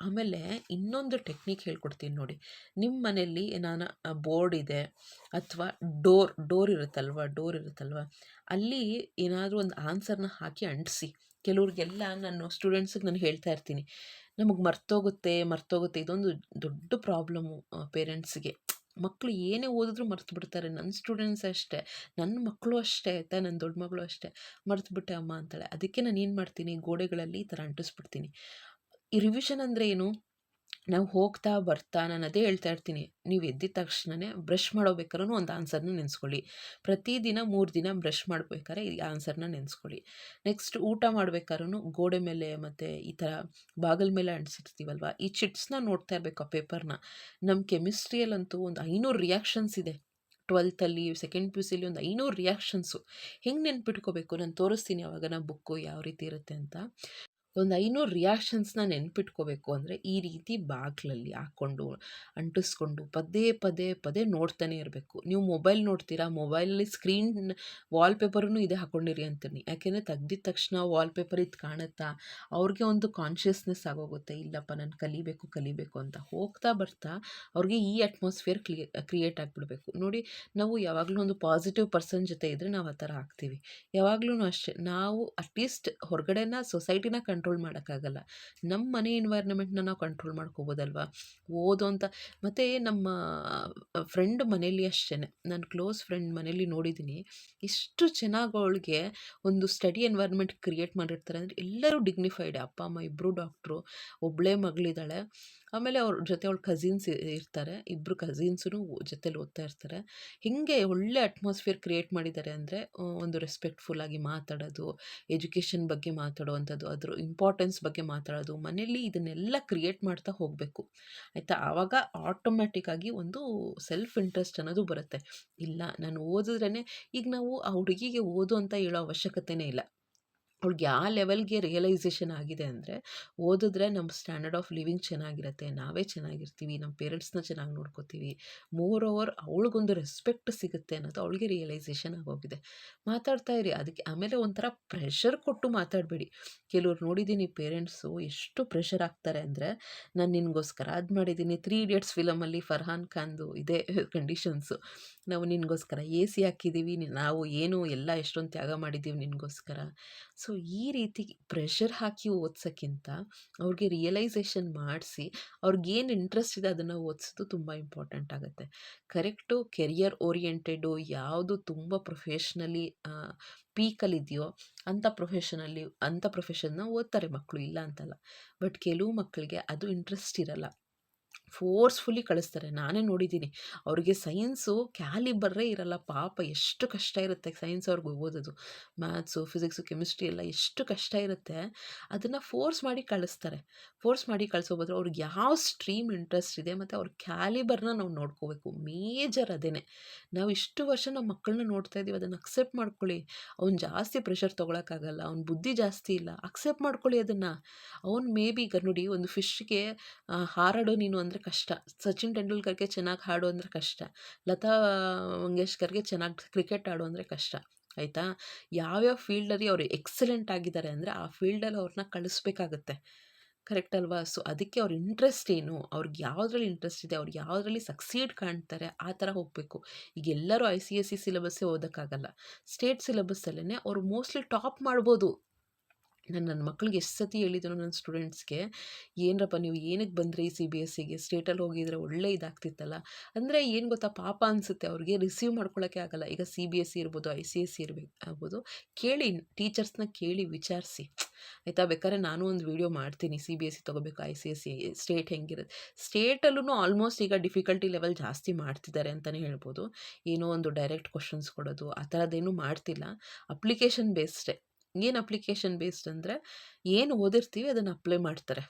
ಆಮೇಲೆ ಇನ್ನೊಂದು ಟೆಕ್ನಿಕ್ ಹೇಳ್ಕೊಡ್ತೀನಿ ನೋಡಿ. ನಿಮ್ಮ ಮನೆಯಲ್ಲಿ ಏನಾನ ಬೋರ್ಡ್ ಇದೆ ಅಥವಾ ಡೋರ್ ಡೋರ್ ಇರುತ್ತಲ್ವ? ಡೋರ್ ಇರುತ್ತಲ್ವ? ಅಲ್ಲಿ ಏನಾದರೂ ಒಂದು ಆನ್ಸರ್ನ ಹಾಕಿ ಅಂಟಿಸಿ. ಕೆಲವ್ರಿಗೆಲ್ಲ ನಾನು ಸ್ಟೂಡೆಂಟ್ಸಿಗೆ ನಾನು ಹೇಳ್ತಾ ಇರ್ತೀನಿ. ನಮಗೆ ಮರ್ತೋಗುತ್ತೆ ಮರ್ತೋಗುತ್ತೆ ಇದೊಂದು ದೊಡ್ಡ ಪ್ರಾಬ್ಲಮ್ಮು ಪೇರೆಂಟ್ಸ್ಗೆ. ಮಕ್ಕಳು ಏನೇ ಓದಿದ್ರು ಮರ್ತು ಬಿಡ್ತಾರೆ. ನನ್ನ ಸ್ಟೂಡೆಂಟ್ಸ್ ಅಷ್ಟೇ ನನ್ನ ಮಕ್ಕಳು ಅಷ್ಟೇ, ಆಯಿತಾ? ನನ್ನ ದೊಡ್ಡ ಮಗಳು ಅಷ್ಟೇ. ಮರ್ತುಬಿಟ್ಟೆ ಅಮ್ಮ ಅಂತಾಳೆ. ಅದಕ್ಕೆ ನಾನು ಏನು ಮಾಡ್ತೀನಿ? ಗೋಡೆಗಳಲ್ಲಿ ಈ ಥರ ಅಂಟಿಸ್ಬಿಡ್ತೀನಿ. ಈ ರಿವಿಷನ್ ಅಂದರೆ ಏನು? ನಾವು ಹೋಗ್ತಾ ಬರ್ತಾ ನಾನು ಅದೇ ಹೇಳ್ತಾ ಇರ್ತೀನಿ. ನೀವು ಎದ್ದಿದ ತಕ್ಷಣವೇ ಬ್ರಷ್ ಮಾಡೋಬೇಕಾದ್ರೂ ಒಂದು ಆನ್ಸರ್ನ ನೆನೆಸ್ಕೊಳ್ಳಿ. ಪ್ರತಿದಿನ ಮೂರು ದಿನ ಬ್ರಷ್ ಮಾಡಬೇಕಾದ್ರೆ ಈ ಆನ್ಸರ್ನ ನೆನೆಸ್ಕೊಳ್ಳಿ. ನೆಕ್ಸ್ಟ್ ಊಟ ಮಾಡಬೇಕಾದ್ರೂ ಗೋಡೆ ಮೇಲೆ ಮತ್ತು ಈ ಥರ ಬಾಗಿಲ ಮೇಲೆ ಅಂಟಿಸಿರ್ತೀವಲ್ವ, ಈ ಚಿಟ್ಸ್ನ ನೋಡ್ತಾ ಇರಬೇಕು ಆ ಪೇಪರ್ನ ನಮ್ಮ ಕೆಮಿಸ್ಟ್ರಿಯಲ್ಲಂತೂ ಒಂದು ಐನೂರು ರಿಯಾಕ್ಷನ್ಸ್ ಇದೆ. ಟ್ವೆಲ್ತಲ್ಲಿ ಸೆಕೆಂಡ್ ಪಿ ಯು ಸಿಲಿ ಒಂದು ಐನೂರು ರಿಯಾಕ್ಷನ್ಸು ಹೆಂಗೆ ನೆನ್ಪಿಟ್ಕೋಬೇಕು? ನಾನು ತೋರಿಸ್ತೀನಿ ಅವಾಗ ನಾ ಬುಕ್ಕು ಯಾವ ರೀತಿ ಇರುತ್ತೆ ಅಂತ. ಒಂದು ಐನೂರು ರಿಯಾಕ್ಷನ್ಸ್ನ ನೆನ್ಪಿಟ್ಕೋಬೇಕು ಅಂದರೆ ಈ ರೀತಿ ಬಾಗಿಲಲ್ಲಿ ಹಾಕ್ಕೊಂಡು ಅಂಟಿಸ್ಕೊಂಡು ಪದೇ ಪದೇ ಪದೇ ನೋಡ್ತಾನೆ ಇರಬೇಕು. ನೀವು ಮೊಬೈಲ್ ನೋಡ್ತೀರಾ, ಮೊಬೈಲಲ್ಲಿ ಸ್ಕ್ರೀನ್ ವಾಲ್ಪೇಪರನ್ನು ಇದೆ ಹಾಕ್ಕೊಂಡಿರಿ ಅಂತೀನಿ. ಯಾಕೆಂದರೆ ತೆಗ್ದಿದ ತಕ್ಷಣ ವಾಲ್ಪೇಪರ್ ಇದು ಕಾಣುತ್ತಾ, ಅವ್ರಿಗೆ ಒಂದು ಕಾನ್ಷಿಯಸ್ನೆಸ್ ಆಗೋಗುತ್ತೆ. ಇಲ್ಲಪ್ಪ, ನಾನು ಕಲಿಬೇಕು ಕಲಿಬೇಕು ಅಂತ ಹೋಗ್ತಾ ಬರ್ತಾ ಅವ್ರಿಗೆ ಈ ಅಟ್ಮಾಸ್ಫಿಯರ್ ಕ್ಲಿಯ ಕ್ರಿಯೇಟ್ ಆಗಿಬಿಡ್ಬೇಕು. ನೋಡಿ, ನಾವು ಯಾವಾಗಲೂ ಒಂದು ಪಾಸಿಟಿವ್ ಪರ್ಸನ್ ಜೊತೆ ಇದ್ದರೆ ನಾವು ಆ ಥರ ಆಗ್ತೀವಿ. ಯಾವಾಗಲೂ ಅಷ್ಟೇ. ನಾವು ಅಟ್ಲೀಸ್ಟ್ ಹೊರಗಡೆನ ಸೊಸೈಟಿನ ಕಂಟ್ರೋಲ್ ಮಾಡೋಕ್ಕಾಗಲ್ಲ. ನಮ್ಮ ಮನೆ ಎನ್ವೈರ್ನಮೆಂಟ್ನ ನಾವು ಕಂಟ್ರೋಲ್ ಮಾಡ್ಕೋಬೋದಲ್ವಾ? ಓದು ಅಂತ ಮತ್ತು ನಮ್ಮ ಫ್ರೆಂಡ್ ಮನೇಲಿ ಅಷ್ಟೇ ನಾನು ಕ್ಲೋಸ್ ಫ್ರೆಂಡ್ ಮನೇಲಿ ನೋಡಿದ್ದೀನಿ ಎಷ್ಟು ಚೆನ್ನಾಗಿ ಅವಳಿಗೆ ಒಂದು ಸ್ಟಡಿ ಎನ್ವೈರ್ಮೆಂಟ್ ಕ್ರಿಯೇಟ್ ಮಾಡಿರ್ತಾರೆ. ಅಂದರೆ ಎಲ್ಲರೂ ಡಿಗ್ನಿಫೈಡ್ ಅಪ್ಪ, ಅಮ್ಮ ಇಬ್ಬರು ಡಾಕ್ಟ್ರು ಒಬ್ಬಳೇ ಮಗಳಿದ್ದಾಳೆ ಆಮೇಲೆ ಅವ್ರ ಜೊತೆ ಅವ್ಳ ಕಝಿನ್ಸ್ ಇರ್ತಾರೆ. ಇಬ್ಬರು ಕಸಿನ್ಸೂ ಜೊತೆಲಿ ಓದ್ತಾ ಇರ್ತಾರೆ. ಹೀಗೆ ಒಳ್ಳೆ ಅಟ್ಮಾಸ್ಫಿಯರ್ ಕ್ರಿಯೇಟ್ ಮಾಡಿದ್ದಾರೆ ಅಂದರೆ ಒಂದು ರೆಸ್ಪೆಕ್ಟ್ಫುಲ್ಲಾಗಿ ಮಾತಾಡೋದು ಎಜುಕೇಷನ್ ಬಗ್ಗೆ ಮಾತಾಡುವಂಥದ್ದು, ಅದ್ರ ಇಂಪಾರ್ಟೆನ್ಸ್ ಬಗ್ಗೆ ಮಾತಾಡೋದು ಮನೇಲಿ ಇದನ್ನೆಲ್ಲ ಕ್ರಿಯೇಟ್ ಮಾಡ್ತಾ ಹೋಗಬೇಕು. ಆಯಿತಾ? ಆವಾಗ ಆಟೋಮ್ಯಾಟಿಕ್ಕಾಗಿ ಒಂದು ಸೆಲ್ಫ್ ಇಂಟ್ರೆಸ್ಟ್ ಅನ್ನೋದು ಬರುತ್ತೆ. ಇಲ್ಲ, ನಾನು ಓದಿದ್ರೇ ಈಗ ನಾವು ಆ ಹುಡುಗಿಗೆ ಓದು ಅಂತ ಹೇಳೋ ಅವಶ್ಯಕತೆಯೇ ಇಲ್ಲ. ಅವ್ಳಿಗೆ ಯಾವ ಲೆವೆಲ್ಗೆ ರಿಯಲೈಸೇಷನ್ ಆಗಿದೆ ಅಂದರೆ, ಓದಿದ್ರೆ ನಮ್ಮ ಸ್ಟ್ಯಾಂಡರ್ಡ್ ಆಫ್ ಲಿವಿಂಗ್ ಚೆನ್ನಾಗಿರುತ್ತೆ, ನಾವೇ ಚೆನ್ನಾಗಿರ್ತೀವಿ, ನಮ್ಮ ಪೇರೆಂಟ್ಸ್ನ ಚೆನ್ನಾಗಿ ನೋಡ್ಕೋತೀವಿ, ಮೋರ್ ಓವರ್ ಅವಳಿಗೊಂದು ರೆಸ್ಪೆಕ್ಟ್ ಸಿಗುತ್ತೆ ಅನ್ನೋದು ಅವಳಿಗೆ ರಿಯಲೈಸೇಷನ್ ಆಗೋಗಿದೆ. ಮಾತಾಡ್ತಾ ಇರಿ, ಅದಕ್ಕೆ ಆಮೇಲೆ ಒಂಥರ ಪ್ರೆಷರ್ ಕೊಟ್ಟು ಮಾತಾಡಬೇಡಿ. ಕೆಲವ್ರು ನೋಡಿದ್ದೀನಿ ಪೇರೆಂಟ್ಸು ಎಷ್ಟು ಪ್ರೆಷರ್ ಆಗ್ತಾರೆ ಅಂದರೆ, ನಾನು ನಿನಗೋಸ್ಕರ ಅದು ಮಾಡಿದ್ದೀನಿ ತ್ರೀ ಇಡಿಯಟ್ಸ್ ಫಿಲಮಲ್ಲಿ ಫರ್ಹಾನ್ ಖಾನ್ದು ಇದೇ ಕಂಡೀಷನ್ಸು. ನಾವು ನಿನಗೋಸ್ಕರ ಎ ಸಿ ಹಾಕಿದ್ದೀವಿ ನಾವು ಏನು ಎಲ್ಲ ಎಷ್ಟೊಂದು ತ್ಯಾಗ ಮಾಡಿದ್ದೀವಿ ನಿನಗೋಸ್ಕರ. ಸೊ ಈ ರೀತಿ ಪ್ರೆಷರ್ ಹಾಕಿ ಓದ್ಸೋಕ್ಕಿಂತ ಅವ್ರಿಗೆ ರಿಯಲೈಸೇಷನ್ ಮಾಡಿಸಿ ಅವ್ರಿಗೇನು ಇಂಟ್ರೆಸ್ಟ್ ಇದೆ ಅದನ್ನು ಓದಿಸೋದು ತುಂಬ ಇಂಪಾರ್ಟೆಂಟ್ ಆಗುತ್ತೆ. ಕರೆಕ್ಟು ಕೆರಿಯರ್ ಓರಿಯೆಂಟೆಡು ಯಾವುದು ತುಂಬ ಪ್ರೊಫೆಷ್ನಲಿ ಪೀಕಲ್ಲಿದೆಯೋ ಅಂಥ ಪ್ರೊಫೆಷನಲ್ಲಿ ಅಂಥ ಪ್ರೊಫೆಷನ್ನ ಓದ್ತಾರೆ ಮಕ್ಕಳು ಇಲ್ಲ ಅಂತಲ್ಲ. ಬಟ್, ಕೆಲವು ಮಕ್ಕಳಿಗೆ ಅದು ಇಂಟ್ರೆಸ್ಟ್ ಇರಲ್ಲ. ಫೋರ್ಸ್ಫುಲಿ ಕಳಿಸ್ತಾರೆ. ನಾನೇ ನೋಡಿದ್ದೀನಿ. ಅವ್ರಿಗೆ ಸೈನ್ಸು ಕ್ಯಾಲಿಬರ್ರೇ ಇರಲ್ಲ. ಪಾಪ ಎಷ್ಟು ಕಷ್ಟ ಇರುತ್ತೆ ಸೈನ್ಸ್ ಅವ್ರಿಗೆ ಓದೋದು. ಮ್ಯಾಥ್ಸು ಫಿಸಿಕ್ಸು ಕೆಮಿಸ್ಟ್ರಿ ಎಲ್ಲ ಎಷ್ಟು ಕಷ್ಟ ಇರುತ್ತೆ. ಅದನ್ನು ಫೋರ್ಸ್ ಮಾಡಿ ಕಳಿಸ್ತಾರೆ. ಫೋರ್ಸ್ ಮಾಡಿ ಕಳಿಸೋ ಬದಲು ಅವ್ರಿಗೆ ಯಾವ ಸ್ಟ್ರೀಮ್ ಇಂಟ್ರೆಸ್ಟ್ ಇದೆ ಮತ್ತು ಅವ್ರ ಕ್ಯಾಲಿಬರ್ನ ನಾವು ನೋಡ್ಕೋಬೇಕು. ಮೇಜರ್ ಅದೇನೆ. ನಾವು ಇಷ್ಟು ವರ್ಷ ನಮ್ಮ ಮಕ್ಕಳನ್ನ ನೋಡ್ತಾ ಇದ್ದೀವಿ ಅದನ್ನು ಅಕ್ಸೆಪ್ಟ್ ಮಾಡ್ಕೊಳ್ಳಿ. ಅವ್ನು ಜಾಸ್ತಿ ಪ್ರೆಷರ್ ತೊಗೊಳಕ್ಕಾಗಲ್ಲ. ಅವ್ನ ಬುದ್ಧಿ ಜಾಸ್ತಿ ಇಲ್ಲ. ಅಕ್ಸೆಪ್ಟ್ ಮಾಡ್ಕೊಳ್ಳಿ ಅದನ್ನು. ಅವ್ನು ಮೇ ಬಿ ಈಗ ನೋಡಿ, ಒಂದು ಫಿಶ್ಗೆ ಹಾರಾಡೋ ನೀನು ಅಂದರೆ ಕಷ್ಟ. ಸಚಿನ್ ತೆಂಡೂಲ್ಕರ್ಗೆ ಚೆನ್ನಾಗಿ ಹಾಡು ಅಂದರೆ ಕಷ್ಟ. ಲತಾ ಮಂಗೇಶ್ಕರ್ಗೆ ಚೆನ್ನಾಗಿ ಕ್ರಿಕೆಟ್ ಆಡು ಅಂದರೆ ಕಷ್ಟ. ಆಯಿತಾ? ಯಾವ್ಯಾವ ಫೀಲ್ಡಲ್ಲಿ ಅವರು ಎಕ್ಸಲೆಂಟ್ ಆಗಿದ್ದಾರೆ ಅಂದರೆ ಆ ಫೀಲ್ಡಲ್ಲಿ ಅವ್ರನ್ನ ಕಳಿಸ್ಬೇಕಾಗತ್ತೆ. ಕರೆಕ್ಟ್ ಅಲ್ವಾ? ಸೊ, ಅದಕ್ಕೆ ಅವ್ರ ಇಂಟ್ರೆಸ್ಟ್ ಏನು? ಅವ್ರಿಗೆ ಯಾವುದ್ರಲ್ಲಿ ಇಂಟ್ರೆಸ್ಟ್ ಇದೆ? ಅವ್ರು ಯಾವುದ್ರಲ್ಲಿ ಸಕ್ಸೀಡ್ ಕಾಣ್ತಾರೆ? ಆ ಥರ ಹೋಗಬೇಕು. ಈಗ ಎಲ್ಲರೂ ಐ ಸಿ ಎಸ್ ಸಿ ಸಿಲೆಬಸ್ಸೇ ಓದೋಕ್ಕಾಗಲ್ಲ. ಸ್ಟೇಟ್ ಸಿಲೆಬಸ್ಸಲ್ಲೇ ಅವ್ರು ಮೋಸ್ಟ್ಲಿ ಟಾಪ್ ಮಾಡ್ಬೋದು. ನಾನು ನನ್ನ ಮಕ್ಳಿಗೆ ಎಷ್ಟು ಸತಿ ಹೇಳಿದ್ರು ನನ್ನ ಸ್ಟೂಡೆಂಟ್ಸ್ಗೆ, ಏನರಪ್ಪ ನೀವು ಏನಕ್ಕೆ ಬಂದ್ರಿ ಸಿ ಬಿ ಎಸ್ ಸಿಗೆ ಸ್ಟೇಟಲ್ಲಿ ಹೋಗಿದ್ರೆ ಒಳ್ಳೆ ಇದಾಗ್ತಿತ್ತಲ್ಲ? ಅಂದರೆ ಏನು ಗೊತ್ತಾ, ಪಾಪ ಅನಿಸುತ್ತೆ, ಅವ್ರಿಗೆ ರಿಸೀವ್ ಮಾಡ್ಕೊಳ್ಳೋಕ್ಕೆ ಆಗಲ್ಲ. ಈಗ ಸಿ ಬಿ ಎಸ್ ಸಿ ಇರ್ಬೋದು, ಐ ಸಿ ಎಸ್ ಸಿ ಇರ್ಬೇಕು ಆಗ್ಬೋದು. ಕೇಳಿ, ಟೀಚರ್ಸ್ನ ಕೇಳಿ ವಿಚಾರಿಸಿ. ಆಯಿತಾ, ಬೇಕಾದ್ರೆ ನಾನು ಒಂದು ವೀಡಿಯೋ ಮಾಡ್ತೀನಿ, ಸಿ ಬಿ ಎಸ್ ಸಿ ತೊಗೋಬೇಕು, I C S C state ಹೆಂಗಿರುತ್ತೆ. ಸ್ಟೇಟಲ್ಲೂ ಆಲ್ಮೋಸ್ಟ್ ಈಗ ಡಿಫಿಕಲ್ಟಿ ಲೆವೆಲ್ ಜಾಸ್ತಿ ಮಾಡ್ತಿದ್ದಾರೆ ಅಂತಲೇ ಹೇಳ್ಬೋದು. ಏನೋ ಒಂದು ಡೈರೆಕ್ಟ್ ಕ್ವಶನ್ಸ್ ಕೊಡೋದು, ಆ ಥರದ್ದೇನೂ ಮಾಡ್ತಿಲ್ಲ. ಅಪ್ಲಿಕೇಶನ್ ಬೇಸ್ಡೇ ಏನು ಅಪ್ಲಿಕೇಶನ್ ಬೇಸ್ಡ್ ಅಂದರೆ ಏನು ಓದಿರ್ತೀವಿ ಅದನ್ನು ಅಪ್ಲೈ ಮಾಡ್ತಾರೆ.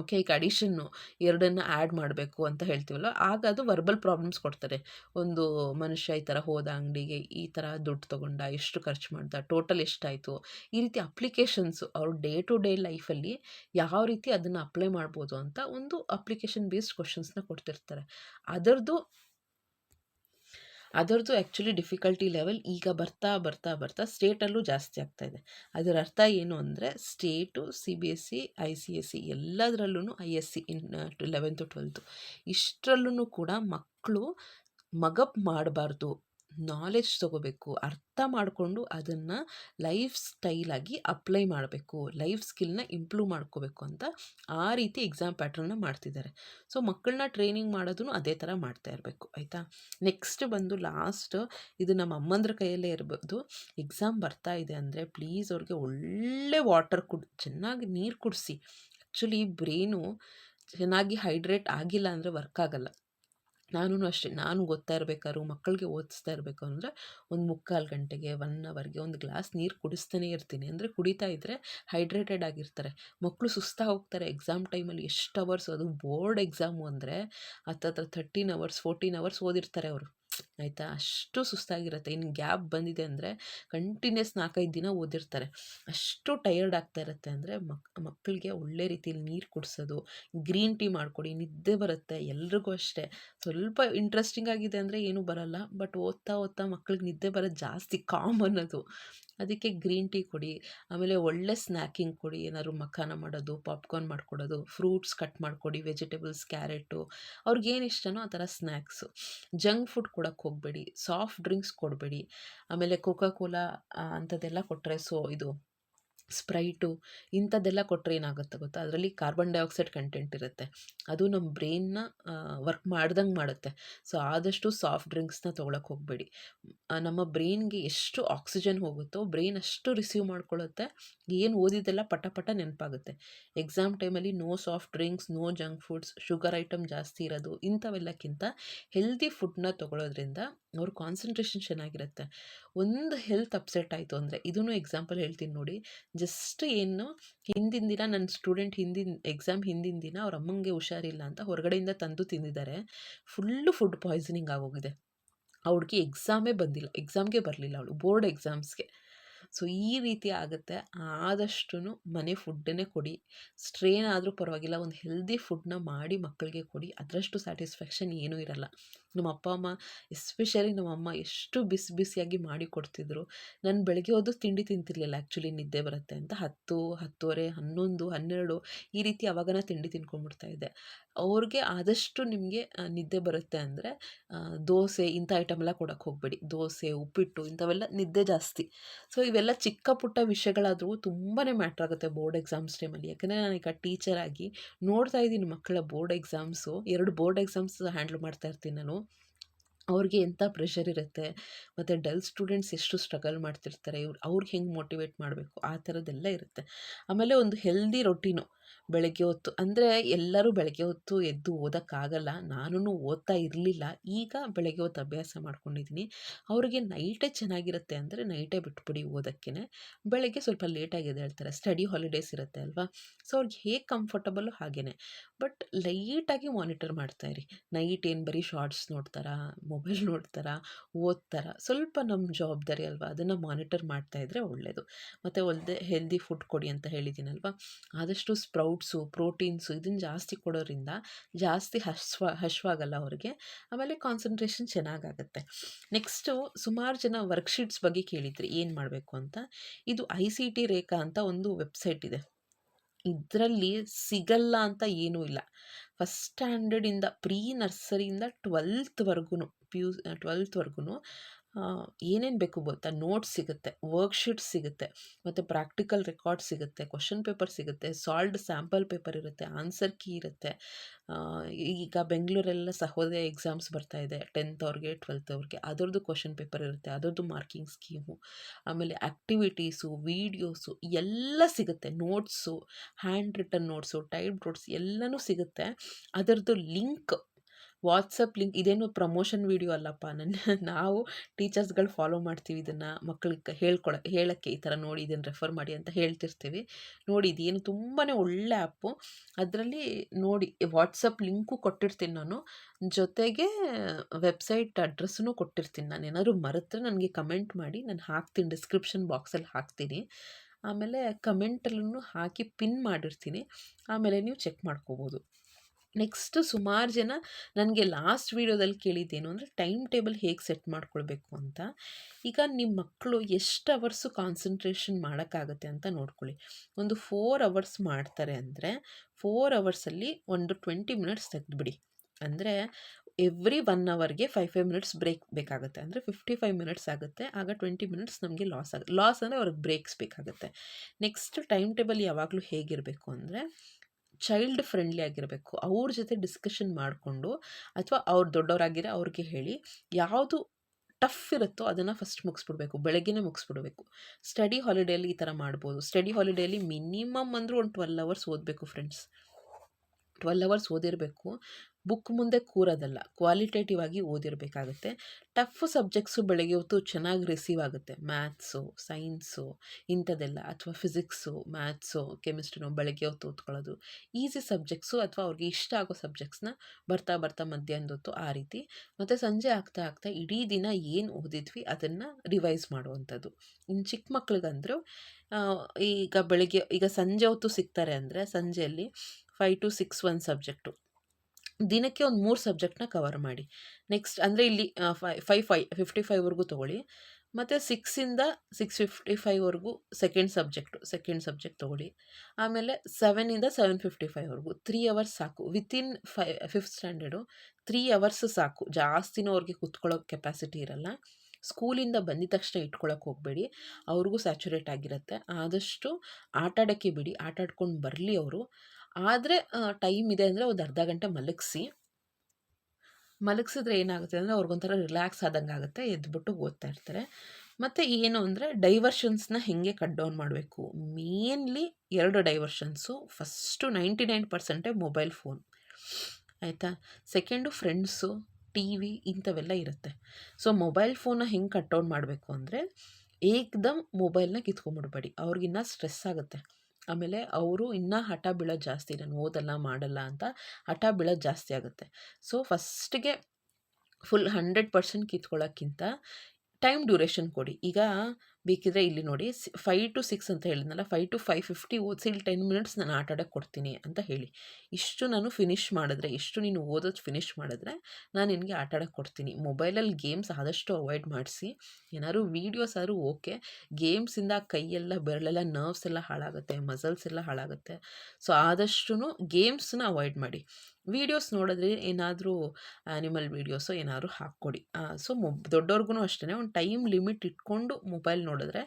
ಓಕೆ ಈಗ ಅಡಿಷನ್ನು ಎರಡನ್ನು ಆ್ಯಡ್ ಮಾಡಬೇಕು ಅಂತ ಹೇಳ್ತೀವಲ್ಲ, ಆಗ ಅದು ವರ್ಬಲ್ ಪ್ರಾಬ್ಲಮ್ಸ್ ಕೊಡ್ತಾರೆ ಒಂದು ಮನುಷ್ಯ ಈ ಥರ ಹೋದ ಅಂಗಡಿಗೆ ಈ ಥರ ದುಡ್ಡು ತೊಗೊಂಡ, ಎಷ್ಟು ಖರ್ಚು ಮಾಡ್ದ ಟೋಟಲ್ ಎಷ್ಟಾಯಿತು, ಈ ರೀತಿ ಅಪ್ಲಿಕೇಶನ್ಸು ಅವ್ರ ಡೇ ಟು ಡೇ ಲೈಫಲ್ಲಿ ಯಾವ ರೀತಿ ಅದನ್ನು ಅಪ್ಲೈ ಮಾಡ್ಬೋದು ಅಂತ ಒಂದು ಅಪ್ಲಿಕೇಶನ್ ಬೇಸ್ಡ್ ಕ್ವಶನ್ಸ್ನ ಕೊಡ್ತಿರ್ತಾರೆ. ಅದರದ್ದು ಅದರದ್ದು ಆ್ಯಕ್ಚುಲಿ ಡಿಫಿಕಲ್ಟಿ ಲೆವೆಲ್ ಈಗ ಬರ್ತಾ ಬರ್ತಾ ಬರ್ತಾ ಸ್ಟೇಟಲ್ಲೂ ಜಾಸ್ತಿ ಆಗ್ತಾ ಇದೆ. ಅದರ ಅರ್ಥ ಏನು ಅಂದರೆ state C B S C I C S C ಎಲ್ಲದರಲ್ಲೂ I S C in eleventh twelfth ಇಷ್ಟರಲ್ಲೂ ಕೂಡ ಮಕ್ಕಳು ಮಗಪ್ ಮಾಡಬಾರ್ದು. ನಾಲೆಡ್ಜ್ ತೊಗೋಬೇಕು, ಅರ್ಥ ಮಾಡಿಕೊಂಡು ಅದನ್ನು ಲೈಫ್ ಸ್ಟೈಲಾಗಿ ಅಪ್ಲೈ ಮಾಡಬೇಕು ಲೈಫ್ ಸ್ಕಿಲ್ನ ಇಂಪ್ರೂವ್ ಮಾಡ್ಕೋಬೇಕು ಅಂತ ಆ ರೀತಿ ಎಕ್ಸಾಮ್ ಪ್ಯಾಟ್ರನ್ನ ಮಾಡ್ತಿದ್ದಾರೆ. ಸೊ ಮಕ್ಕಳನ್ನ ಟ್ರೈನಿಂಗ್ ಮಾಡೋದೂ ಅದೇ ಥರ ಮಾಡ್ತಾ ಇರಬೇಕು, ಆಯಿತಾ? ನೆಕ್ಸ್ಟ್ ಬಂದು ಲಾಸ್ಟ್ ಇದು ನಮ್ಮ ಅಮ್ಮಂದ್ರ ಕೈಯಲ್ಲೇ ಇರ್ಬೋದು ಎಕ್ಸಾಮ್ ಬರ್ತಾ ಇದೆ ಅಂದರೆ ಪ್ಲೀಸ್ ಅವ್ರಿಗೆ ಒಳ್ಳೆ ವಾಟರ್ ಕುಡ್, ಚೆನ್ನಾಗಿ ನೀರು ಕುಡಿಸಿ. ಆ್ಯಕ್ಚುಲಿ ಬ್ರೈನು ಚೆನ್ನಾಗಿ ಹೈಡ್ರೇಟ್ ಆಗಿಲ್ಲ ಅಂದರೆ ವರ್ಕ್ ಆಗಲ್ಲ. ನಾನು ಅಷ್ಟೇ, ನಾನು ಓದ್ತಾ ಇರ್ಬೇಕಾದ್ರು, ಮಕ್ಕಳಿಗೆ ಓದಿಸ್ತಾ ಇರಬೇಕು ಅಂದರೆ ಒಂದು ಮುಕ್ಕಾಲು ಗಂಟೆಗೆ ಒನ್ ಅವರ್ಗೆ ಒಂದು ಗ್ಲಾಸ್ ನೀರು ಕುಡಿಸ್ತಾನೆ ಇರ್ತೀನಿ. ಅಂದರೆ ಕುಡಿತಾ ಇದ್ದರೆ ಹೈಡ್ರೇಟೆಡ್ ಆಗಿರ್ತಾರೆ. ಮಕ್ಕಳು ಸುಸ್ತಾ ಹೋಗ್ತಾರೆ ಎಕ್ಸಾಮ್ ಟೈಮಲ್ಲಿ ಎಷ್ಟು ಅವರ್ಸ್ ಅದು ಬೋರ್ಡ್ ಎಕ್ಸಾಮು ಅಂದರೆ ಹತ್ತತ್ರ ಥರ್ಟೀನ್ ಅವರ್ಸ್ ಫೋರ್ಟೀನ್ ಅವರ್ಸ್ ಓದಿರ್ತಾರೆ ಅವರು. ಆಯಿತಾ? ಅಷ್ಟು ಸುಸ್ತಾಗಿರುತ್ತೆ. ಇನ್ನು ಗ್ಯಾಪ್ ಬಂದಿದೆ ಅಂದರೆ ಕಂಟಿನ್ಯೂಸ್ ನಾಲ್ಕೈದು ದಿನ ಓದಿರ್ತಾರೆ. ಅಷ್ಟು ಟಯರ್ಡ್ ಆಗ್ತಾ ಇರುತ್ತೆ ಅಂದರೆ ಮಕ್, ಮಕ್ಕಳಿಗೆ ಒಳ್ಳೆ ರೀತಿಯಲ್ಲಿ ನೀರು ಕುಡಿಸೋದು, ಗ್ರೀನ್ ಟೀ ಮಾಡಿಕೊಡಿ, ನಿದ್ದೆ ಬರುತ್ತೆ ಎಲ್ರಿಗೂ ಅಷ್ಟೇ. ಸ್ವಲ್ಪ ಇಂಟ್ರೆಸ್ಟಿಂಗ್ ಆಗಿದೆ ಅಂದರೆ ಏನೂ ಬರಲ್ಲ. ಬಟ್ ಓದ್ತಾ ಓದ್ತಾ ಮಕ್ಳಿಗೆ ನಿದ್ದೆ ಬರೋದು ಜಾಸ್ತಿ ಕಾಮನ್ ಅದು ಅದಕ್ಕೆ ಗ್ರೀನ್ ಟೀ ಕೊಡಿ. ಆಮೇಲೆ ಒಳ್ಳೆ ಸ್ನ್ಯಾಕಿಂಗ್ ಕೊಡಿ. ಏನಾದ್ರು ಮಖಾನ ಮಾಡೋದು, ಪಾಪ್ಕಾರ್ನ್ ಮಾಡಿಕೊಡೋದು, ಫ್ರೂಟ್ಸ್ ಕಟ್ ಮಾಡಿಕೊಡಿ, ವೆಜಿಟೇಬಲ್ಸ್, ಕ್ಯಾರೆಟು. ಅವ್ರಿಗೇನು ಇಷ್ಟನೋ ಆ ಥರ ಸ್ನ್ಯಾಕ್ಸು. ಜಂಕ್ ಫುಡ್ ಕೊಡೋಕ್ಕೆ ಹೋಗಬೇಡಿ ಸಾಫ್ಟ್ ಡ್ರಿಂಕ್ಸ್ ಕೊಡಬೇಡಿ. ಆಮೇಲೆ ಕೋಕಾ ಕೋಲಾ ಅಂಥದ್ದೆಲ್ಲ ಕೊಟ್ಟರೆ ಸೊ ಇದು ಸ್ಪ್ರೈಟು ಇಂಥದ್ದೆಲ್ಲ ಕೊಟ್ಟರೆ ಏನಾಗುತ್ತೆ ಗೊತ್ತಾ? ಅದರಲ್ಲಿ ಕಾರ್ಬನ್ ಡೈಆಕ್ಸೈಡ್ ಕಂಟೆಂಟ್ ಇರುತ್ತೆ. ಅದು ನಮ್ಮ ಬ್ರೈನ್ನ ವರ್ಕ್ ಮಾಡ್ದಂಗೆ ಮಾಡುತ್ತೆ. ಸೊ ಆದಷ್ಟು ಸಾಫ್ಟ್ ಡ್ರಿಂಕ್ಸ್ನ ತೊಗೊಳಕ್ಕೆ ಹೋಗಬೇಡಿ. ನಮ್ಮ ಬ್ರೈನ್ಗೆ ಎಷ್ಟು ಆಕ್ಸಿಜನ್ ಹೋಗುತ್ತೋ ಬ್ರೈನ್ ಅಷ್ಟು ರಿಸೀವ್ ಮಾಡ್ಕೊಳ್ಳುತ್ತೆ. ಏನು ಓದಿದ್ದೆಲ್ಲ ಪಟ ಪಟ ನೆನಪಾಗುತ್ತೆ. ಎಕ್ಸಾಮ್ ಟೈಮಲ್ಲಿ no soft drinks no junk foods sugar item ಜಾಸ್ತಿ ಇರೋದು ಇಂಥವೆಲ್ಲಕ್ಕಿಂತ ಹೆಲ್ದಿ ಫುಡ್ನ ತೊಗೊಳೋದ್ರಿಂದ ಅವ್ರ ಕಾನ್ಸಂಟ್ರೇಷನ್ ಚೆನ್ನಾಗಿರುತ್ತೆ. ಒಂದು ಹೆಲ್ತ್ ಅಪ್ಸೆಟ್ ಆಯಿತು ಅಂದರೆ ಇದೂ ಎಕ್ಸಾಂಪಲ್ ಹೇಳ್ತೀನಿ ನೋಡಿ. ಜಸ್ಟ್ ಏನು ಹಿಂದಿನ ದಿನ ನನ್ನ ಸ್ಟೂಡೆಂಟ್ ಹಿಂದಿನ ಎಕ್ಸಾಮ್ ಹಿಂದಿನ ದಿನ ಅವ್ರ ಅಮ್ಮಂಗೆ ಹುಷಾರಿಲ್ಲ ಅಂತ ಹೊರಗಡೆಯಿಂದ ತಂದು ತಿಂದಿದ್ದಾರೆ. ಫುಲ್ಲು ಫುಡ್ ಪಾಯ್ಸನಿಂಗ್ ಆಗೋಗಿದೆ. ಅವ್ಳಿಗೆ ಎಕ್ಸಾಮೇ ಬಂದಿಲ್ಲ. ಎಕ್ಸಾಮ್ಗೆ ಬರಲಿಲ್ಲ ಅವಳು. ಬೋರ್ಡ್ ಎಕ್ಸಾಮ್ಸ್ಗೆ ಸೊ ಈ ರೀತಿ ಆಗುತ್ತೆ. ಆದಷ್ಟು ಮನೆ ಫುಡ್ಡನ್ನೇ ಕೊಡಿ. ಸ್ಟ್ರೇನ್ ಆದರೂ ಪರವಾಗಿಲ್ಲ. ಒಂದು ಹೆಲ್ದಿ ಫುಡ್ನ ಮಾಡಿ ಮಕ್ಕಳಿಗೆ ಕೊಡಿ. ಅದರಷ್ಟು ಸ್ಯಾಟಿಸ್ಫ್ಯಾಕ್ಷನ್ ಏನೂ ಇರಲ್ಲ. ನಮ್ಮ ಅಪ್ಪ, ಅಮ್ಮ ಎಸ್ಪೆಷಲಿ ನಮ್ಮ ಅಮ್ಮ ಎಷ್ಟು ಬಿಸಿ ಬಿಸಿಯಾಗಿ ಮಾಡಿ ಕೊಡ್ತಿದ್ರು. ನಾನು ಬೆಳಗ್ಗೆ ಹೋದ್ರು ತಿಂಡಿ ತಿಂತಿರ್ಲಿಲ್ಲ. ಆ್ಯಕ್ಚುಲಿ ನಿದ್ದೆ ಬರುತ್ತೆ ಅಂತ. ಹತ್ತು, ಹತ್ತುವರೆ, ಹನ್ನೊಂದು, ಹನ್ನೆರಡು ಈ ರೀತಿ ಅವಾಗನ ತಿಂಡಿ ತಿನ್ಕೊಂಡ್ಬಿಡ್ತಾ ಇದ್ದೆ. ಅವ್ರಿಗೆ ಆದಷ್ಟು ನಿಮಗೆ ನಿದ್ದೆ ಬರುತ್ತೆ ಅಂದರೆ ದೋಸೆ ಇಂಥ ಐಟಮ್ ಎಲ್ಲ ಕೊಡೋಕ್ಕೆ ಹೋಗಬೇಡಿ. ದೋಸೆ, ಉಪ್ಪಿಟ್ಟು ಇಂಥವೆಲ್ಲ ನಿದ್ದೆ ಜಾಸ್ತಿ. ಸೊ ಇವೆಲ್ಲ ಚಿಕ್ಕ ಪುಟ್ಟ ವಿಷಯಗಳಾದರೂ ತುಂಬಾ ಮ್ಯಾಟ್ರ್ ಆಗುತ್ತೆ ಬೋರ್ಡ್ ಎಕ್ಸಾಮ್ಸ್ ಟೈಮಲ್ಲಿ ಯಾಕಂದರೆ ನಾನೀಗ ಟೀಚರ್ ಆಗಿ ನೋಡ್ತಾ ಇದ್ದೀನಿ ಮಕ್ಕಳ ಬೋರ್ಡ್ ಎಕ್ಸಾಮ್ಸು ಎರಡು ಬೋರ್ಡ್ ಎಕ್ಸಾಮ್ಸ್ ಹ್ಯಾಂಡ್ಲ್ ಮಾಡ್ತಾ ಇರ್ತೀನಿ ನಾನು. ಅವ್ರಿಗೆ ಎಂಥ ಪ್ರೆಷರ್ ಇರುತ್ತೆ, ಮತ್ತು ಡಲ್ ಸ್ಟೂಡೆಂಟ್ಸ್ ಎಷ್ಟು ಸ್ಟ್ರಗಲ್ ಮಾಡ್ತಿರ್ತಾರೆ, ಇವ್ರು ಅವ್ರಿಗೆ ಹೆಂಗೆ ಮೋಟಿವೇಟ್ ಮಾಡಬೇಕು, ಆ ಥರದ್ದೆಲ್ಲ ಇರುತ್ತೆ. ಆಮೇಲೆ ಒಂದು ಹೆಲ್ದಿ ರೊಟೀನು ಬೆಳಗ್ಗೆ ಹೊತ್ತು. ಅಂದರೆ ಎಲ್ಲರೂ ಬೆಳಗ್ಗೆ ಹೊತ್ತು ಎದ್ದು ಓದೋಕ್ಕಾಗಲ್ಲ. ನಾನು ಓದ್ತಾ ಇರಲಿಲ್ಲ. ಈಗ ಬೆಳಗ್ಗೆ ಹೊತ್ತು ಅಭ್ಯಾಸ ಮಾಡ್ಕೊಂಡಿದ್ದೀನಿ. ಅವರಿಗೆ ನೈಟೇ ಚೆನ್ನಾಗಿರುತ್ತೆ ಅಂದರೆ ನೈಟೇ ಬಿಟ್ಬಿಡಿ ಓದೋಕ್ಕೆ ಬೆಳಗ್ಗೆ ಸ್ವಲ್ಪ ಲೇಟಾಗಿ ಹೇಳ್ತಾರೆ ಸ್ಟಡಿ ಹಾಲಿಡೇಸ್ ಇರುತ್ತೆ ಅಲ್ವಾ? ಸೊ ಅವ್ರಿಗೆ ಹೇಗೆ ಕಂಫರ್ಟಬಲ್ಲು ಹಾಗೇ ಬಟ್ ಲೈಟಾಗಿ ಮಾನಿಟರ್ ಮಾಡ್ತಾಯಿರಿ ನೈಟ್ ಏನು ಬರೀ ಶಾರ್ಟ್ಸ್ ನೋಡ್ತಾರಾ, ಮೊಬೈಲ್ ನೋಡ್ತಾರಾ, ಓದ್ತಾರ? ಸ್ವಲ್ಪ ನಮ್ಮ ಜವಾಬ್ದಾರಿ ಅಲ್ವಾ? ಅದನ್ನು ಮಾನಿಟರ್ ಮಾಡ್ತಾಯಿದ್ರೆ ಒಳ್ಳೆಯದು ಮತ್ತು ಒಳ್ಳೆ, ಹೆಲ್ದಿ ಫುಡ್ ಕೊಡಿ ಅಂತ ಹೇಳಿದ್ದೀನಲ್ವಾ ಆದಷ್ಟು ಸ್ಪ್ರೌಟ್ಸು ಪ್ರೋಟೀನ್ಸು ಇದನ್ನು ಜಾಸ್ತಿ ಕೊಡೋದ್ರಿಂದ ಜಾಸ್ತಿ ಹಶ್ವ ಹಶ್ವಾಗಲ್ಲ ಅವ್ರಿಗೆ. ಆಮೇಲೆ ಕಾನ್ಸಂಟ್ರೇಷನ್ ಚೆನ್ನಾಗಾಗುತ್ತೆ. ನೆಕ್ಸ್ಟು ಸುಮಾರು ಜನ ವರ್ಕ್ಶೀಟ್ಸ್ ಬಗ್ಗೆ ಕೇಳಿದ್ರಿ, ಏನು ಮಾಡಬೇಕು ಅಂತ? ಇದು ಐ ಸಿ ಟಿ ರೇಖಾ ಅಂತ ಒಂದು ವೆಬ್ಸೈಟ್ ಇದೆ. ಇದರಲ್ಲಿ ಸಿಗಲ್ಲ ಅಂತ ಏನೂ ಇಲ್ಲ. ಫಸ್ಟ್ ಸ್ಟ್ಯಾಂಡರ್ಡಿಂದ ಪ್ರೀ ನರ್ಸರಿಯಿಂದ ಟ್ವೆಲ್ತ್ವರೆಗೂ ಪಿ ಯು ಟ್ವೆಲ್ತ್ವರೆಗೂ ಏನೇನು ಬೇಕು ಗೊತ್ತಾ? ನೋಟ್ಸ್ ಸಿಗುತ್ತೆ ವರ್ಕ್ಶೀಟ್ ಸಿಗುತ್ತೆ, ಮತ್ತು ಪ್ರಾಕ್ಟಿಕಲ್ ರೆಕಾರ್ಡ್ ಸಿಗುತ್ತೆ ಕ್ವಶನ್ ಪೇಪರ್ ಸಿಗುತ್ತೆ ಸಾಲ್ಡ್ ಸ್ಯಾಂಪಲ್ ಪೇಪರ್ ಇರುತ್ತೆ ಆನ್ಸರ್ ಕೀ ಇರುತ್ತೆ. ಈಗ ಬೆಂಗಳೂರೆಲ್ಲ ಸಹೋದಯ ಎಕ್ಸಾಮ್ಸ್ ಬರ್ತಾ ಇದೆ ಟೆಂತ್ ಅವ್ರಿಗೆ ಟ್ವೆಲ್ತ್ ಅವ್ರಿಗೆ. ಅದರದ್ದು ಕ್ವಶನ್ ಪೇಪರ್ ಇರುತ್ತೆ, ಅದರದ್ದು ಮಾರ್ಕಿಂಗ್ ಸ್ಕೀಮು ಆಮೇಲೆ ಆ್ಯಕ್ಟಿವಿಟೀಸು ವೀಡಿಯೋಸು ಎಲ್ಲ ಸಿಗುತ್ತೆ. Notes hand written notes type notes ಎಲ್ಲನೂ ಸಿಗುತ್ತೆ. ಅದರದ್ದು ಲಿಂಕ್ ವಾಟ್ಸಪ್ ಲಿಂಕ್ ಇದೇನು ಪ್ರಮೋಷನ್ ವಿಡಿಯೋ ಅಲ್ಲಪ್ಪ. ನನ್ನ ನಾವು ಟೀಚರ್ಸ್ಗಳು ಫಾಲೋ ಮಾಡ್ತೀವಿ ಇದನ್ನು ಮಕ್ಕಳಿಗೆ ಹೇಳ್ಕೊಳ, ಹೇಳೋಕ್ಕೆ ಈ ಥರ ನೋಡಿ ಇದನ್ನು ರೆಫರ್ ಮಾಡಿ ಅಂತ ಹೇಳ್ತಿರ್ತೀವಿ. ನೋಡಿ ಇದೇನು ತುಂಬಾ ಒಳ್ಳೆ ಆ್ಯಪು. ಅದರಲ್ಲಿ ನೋಡಿ ವಾಟ್ಸಪ್ ಲಿಂಕು ಕೊಟ್ಟಿರ್ತೀನಿ ನಾನು. ಜೊತೆಗೆ ವೆಬ್ಸೈಟ್ ಅಡ್ರೆಸ್ಸನ್ನು ಕೊಟ್ಟಿರ್ತೀನಿ. ನಾನು ಏನಾದರೂ ಮರೆತರೆ ನನಗೆ ಕಮೆಂಟ್ ಮಾಡಿ, ನಾನು ಹಾಕ್ತೀನಿ, ಡಿಸ್ಕ್ರಿಪ್ಷನ್ ಬಾಕ್ಸಲ್ಲಿ ಹಾಕ್ತೀನಿ. ಆಮೇಲೆ ಕಮೆಂಟಲ್ಲೂ ಹಾಕಿ ಪಿನ್ ಮಾಡಿರ್ತೀನಿ. ಆಮೇಲೆ ನೀವು ಚೆಕ್ ಮಾಡ್ಕೋಬೋದು. ನೆಕ್ಸ್ಟು ಸುಮಾರು ಜನ ನನಗೆ ಲಾಸ್ಟ್ ವೀಡಿಯೋದಲ್ಲಿ ಕೇಳಿದ್ದೇನು ಅಂದರೆ, ಟೈಮ್ ಟೇಬಲ್ ಹೇಗೆ ಸೆಟ್ ಮಾಡ್ಕೊಳ್ಬೇಕು ಅಂತ? ಈಗ ನಿಮ್ಮ ಮಕ್ಕಳು ಎಷ್ಟು ಅವರ್ಸು ಕಾನ್ಸಂಟ್ರೇಷನ್ ಮಾಡೋಕ್ಕಾಗತ್ತೆ ಅಂತ ನೋಡ್ಕೊಳ್ಳಿ. ಒಂದು ಫೋರ್ ಅವರ್ಸ್ ಮಾಡ್ತಾರೆ ಅಂದರೆ, ಫೋರ್ ಅವರ್ಸಲ್ಲಿ ಒಂದು ಟ್ವೆಂಟಿ ಮಿನಿಟ್ಸ್ ತೆಗೆದುಬಿಡಿ. ಅಂದರೆ, ಎವ್ರಿ ಒನ್ ಅವರ್ಗೆ ಫೈವ್ ಫೈವ್ ಮಿನಿಟ್ಸ್ ಬ್ರೇಕ್ ಬೇಕಾಗುತ್ತೆ. ಅಂದರೆ ಫಿಫ್ಟಿ ಫೈವ್ ಮಿನಿಟ್ಸ್ ಆಗುತ್ತೆ. ಆಗ ಟ್ವೆಂಟಿ ಮಿನಿಟ್ಸ್ ನಮಗೆ ಲಾಸ್ ಆಗ, ಲಾಸ್ ಅಂದರೆ ಅವ್ರಿಗೆ ಬ್ರೇಕ್ಸ್ ಬೇಕಾಗುತ್ತೆ. ನೆಕ್ಸ್ಟ್ ಟೈಮ್ ಟೇಬಲ್ ಯಾವಾಗಲೂ ಹೇಗಿರಬೇಕು ಅಂದರೆ ಚೈಲ್ಡ್ ಫ್ರೆಂಡ್ಲಿ ಆಗಿರಬೇಕು. ಅವ್ರ ಜೊತೆ ಡಿಸ್ಕಷನ್ ಮಾಡಿಕೊಂಡು ಅಥವಾ ಅವ್ರು ದೊಡ್ಡವರಾಗಿರೋ ಅವ್ರಿಗೆ ಹೇಳಿ ಯಾವುದು ಟಫ್ ಇರುತ್ತೋ ಅದನ್ನು ಫಸ್ಟ್ ಮುಗಿಸ್ಬಿಡ್ಬೇಕು. ಬೆಳಗ್ಗೆನೇ ಮುಗಿಸ್ಬಿಡ್ಬೇಕು. ಸ್ಟಡಿ ಹಾಲಿಡೇಲಿ ಈ ಥರ ಮಾಡ್ಬೋದು. ಸ್ಟಡಿ ಹಾಲಿಡೇಲಿ ಮಿನಿಮಮ್ ಅಂದರೂ ಒಂದು ಟ್ವೆಲ್ ಅವರ್ಸ್ ಓದಬೇಕು ಫ್ರೆಂಡ್ಸ್ ಟ್ವೆಲ್ ಅವರ್ಸ್ ಓದಿರಬೇಕು. ಬುಕ್ ಮುಂದೆ ಕೂರೋದಲ್ಲ. ಕ್ವಾಲಿಟೇಟಿವ್ ಆಗಿ ಓದಿರಬೇಕಾಗುತ್ತೆ. ಟಫ್ ಸಬ್ಜೆಕ್ಟ್ಸು ಬೆಳಗ್ಗೆ ಹೊತ್ತು ಚೆನ್ನಾಗಿ ರಿಸೀವ್ ಆಗುತ್ತೆ. ಮ್ಯಾಥ್ಸು, ಸೈನ್ಸು, ಇಂಥದ್ದೆಲ್ಲ ಅಥವಾ ಫಿಸಿಕ್ಸು, ಮ್ಯಾಥ್ಸು, ಕೆಮಿಸ್ಟ್ರಿನೋ ಬೆಳಗ್ಗೆ ಹೊತ್ತು ಓದ್ಕೊಳ್ಳೋದು ಈಸಿ ಸಬ್ಜೆಕ್ಟ್ಸು ಅಥವಾ ಅವ್ರಿಗೆ ಇಷ್ಟ ಆಗೋ ಸಬ್ಜೆಕ್ಟ್ಸ್ನ ಬರ್ತಾ ಬರ್ತಾ ಮಧ್ಯಾಹ್ನದ ಹೊತ್ತು ಆ ರೀತಿ. ಮತ್ತು ಸಂಜೆ ಆಗ್ತಾ ಆಗ್ತಾ ಇಡೀ ದಿನ ಏನು ಓದಿದ್ವಿ ಅದನ್ನು ರಿವೈಸ್ ಮಾಡುವಂಥದ್ದು. ಇನ್ನು ಚಿಕ್ಕ ಮಕ್ಳಿಗಂದ್ರು ಈಗ ಬೆಳಗ್ಗೆ, ಈಗ ಸಂಜೆ ಹೊತ್ತು ಸಿಗ್ತಾರೆ ಅಂದರೆ ಸಂಜೆಯಲ್ಲಿ five to six one subject. ದಿನಕ್ಕೆ ಒಂದು ಮೂರು ಸಬ್ಜೆಕ್ಟ್ನ ಕವರ್ ಮಾಡಿ. ನೆಕ್ಸ್ಟ್ ಅಂದರೆ ಇಲ್ಲಿ ಫೈ ಫೈ ಫೈ ಫಿಫ್ಟಿ ಫೈವ್ವರೆಗೂ ತೊಗೊಳ್ಳಿ. ಮತ್ತು ಸಿಕ್ಸಿಂದ ಸಿಕ್ಸ್ ಫಿಫ್ಟಿ ಫೈವ್ವರೆಗೂ ಸೆಕೆಂಡ್ ಸಬ್ಜೆಕ್ಟು ಸೆಕೆಂಡ್ ಸಬ್ಜೆಕ್ಟ್ ತೊಗೊಳ್ಳಿ. ಆಮೇಲೆ ಸೆವೆನಿಂದ ಸೆವೆನ್ ಫಿಫ್ಟಿ ಫೈವ್ವರೆಗೂ ತ್ರೀ ಅವರ್ಸ್ ಸಾಕು. Within fi fifth standard three hours ಸಾಕು. ಜಾಸ್ತಿನೂ ಅವ್ರಿಗೆ ಕುತ್ಕೊಳ್ಳೋ ಕೆಪಾಸಿಟಿ ಇರಲ್ಲ. ಸ್ಕೂಲಿಂದ ಬಂದಿದ ತಕ್ಷಣ ಇಟ್ಕೊಳಕ್ಕೆ ಹೋಗಬೇಡಿ. ಅವ್ರಿಗೂ ಸ್ಯಾಚುರೇಟ್ ಆಗಿರುತ್ತೆ. ಆದಷ್ಟು ಆಟಾಡೋಕ್ಕೆ ಬಿಡಿ. ಆಟಾಡ್ಕೊಂಡು ಬರಲಿ ಅವರು. ಆದರೆ ಟೈಮ್ ಇದೆ ಅಂದರೆ ಒಂದು ಅರ್ಧ ಗಂಟೆ ಮಲಗಿಸಿ. ಮಲಗಿಸಿದ್ರೆ ಏನಾಗುತ್ತೆ ಅಂದರೆ ಅವ್ರಿಗೊಂಥರ ರಿಲ್ಯಾಕ್ಸ್ ಆದಂಗೆ ಆಗುತ್ತೆ, ಎದ್ಬಿಟ್ಟು ಓದ್ತಾ ಇರ್ತಾರೆ. ಮತ್ತು ಏನು ಅಂದರೆ ಡೈವರ್ಷನ್ಸ್ನ ಹೇಗೆ ಕಟ್ ಡೌನ್ ಮಾಡಬೇಕು? ಮೇನ್ಲಿ ಎರಡು ಡೈವರ್ಷನ್ಸು, ಫಸ್ಟು ನೈಂಟಿ ನೈನ್ ಪರ್ಸೆಂಟೇ ಮೊಬೈಲ್ ಫೋನ್. ಆಯಿತಾ? ಸೆಕೆಂಡು ಫ್ರೆಂಡ್ಸು, ಟಿ ವಿ ಇಂಥವೆಲ್ಲ ಇರುತ್ತೆ. ಸೊ, ಮೊಬೈಲ್ ಫೋನ್ನ ಹೆಂಗೆ ಕಟ್ ಡೌನ್ ಮಾಡಬೇಕು ಅಂದರೆ, ಏಕ್ದಮ್ ಮೊಬೈಲ್ನ ಕಿತ್ಕೊಂಬಿಡ್ಬೇಡಿ. ಅವ್ರಿಗಿನ್ನ ಸ್ಟ್ರೆಸ್ ಆಗುತ್ತೆ. ಆಮೇಲೆ ಅವರು ಇನ್ನೂ ಹಠ ಬೀಳೋದು ಜಾಸ್ತಿ, ನಾನು ಓದಲ್ಲ, ಮಾಡಲ್ಲ ಅಂತ ಹಠ ಬೀಳೋದು ಜಾಸ್ತಿ ಆಗುತ್ತೆ. ಸೊ ಫಸ್ಟಿಗೆ ಫುಲ್ ಹಂಡ್ರೆಡ್ ಪರ್ಸೆಂಟ್ ಕಿತ್ಕೊಳ್ಳೋಕ್ಕಿಂತ ಟೈಮ್ ಡ್ಯೂರೇಷನ್ ಕೊಡಿ. ಈಗ ಬೇಕಿದ್ರೆ ಇಲ್ಲಿ ನೋಡಿ ಫೈವ್ ಟು ಸಿಕ್ಸ್ ಅಂತ ಹೇಳಿದ್ನಲ್ಲ ಫೈ ಟು ಫೈವ್ ಫಿಫ್ಟಿ ಓದಿಸಿ ಇಲ್ಲಿ ಟೆನ್ ಮಿನಿಟ್ಸ್ ನಾನು ಆಟ ಕೊಡ್ತೀನಿ ಅಂತ ಹೇಳಿ. ಇಷ್ಟು ನಾನು ಫಿನಿಷ್ ಮಾಡಿದ್ರೆ, ಇಷ್ಟು ನೀನು ಓದೋದು ಫಿನಿಷ್ ಮಾಡಿದ್ರೆ ನಾನು ನಿನಗೆ ಆಟ ಆಡೋಕ್ಕೆ ಕೊಡ್ತೀನಿ. ಮೊಬೈಲಲ್ಲಿ ಗೇಮ್ಸ್ ಆದಷ್ಟು ಅವಾಯ್ಡ್ ಮಾಡಿಸಿ. ಏನಾದರೂ ವೀಡಿಯೋಸ್ ಆದರೂ ಓಕೆ ಗೇಮ್ಸಿಂದ ಕೈಯೆಲ್ಲ, ಬೆರಳೆಲ್ಲ ನರ್ವ್ಸ್ ಎಲ್ಲ ಹಾಳಾಗುತ್ತೆ ಮಸಲ್ಸ್ ಎಲ್ಲ ಹಾಳಾಗುತ್ತೆ. ಸೊ ಆದಷ್ಟು ಗೇಮ್ಸನ್ನ ಅವಾಯ್ಡ್ ಮಾಡಿ. ವೀಡಿಯೋಸ್ ನೋಡಿದ್ರೆ ಏನಾದರೂ ಆ್ಯನಿಮಲ್ ವೀಡಿಯೋಸು ಏನಾದರೂ ಹಾಕ್ಕೊಡಿ. ಸೊ ಮೊ ದೊಡ್ಡವ್ರಿಗೂ ಅಷ್ಟೇ ಒಂದು ಟೈಮ್ ಲಿಮಿಟ್ ಇಟ್ಕೊಂಡು ಮೊಬೈಲ್ ನೋಡಿದ್ರೆ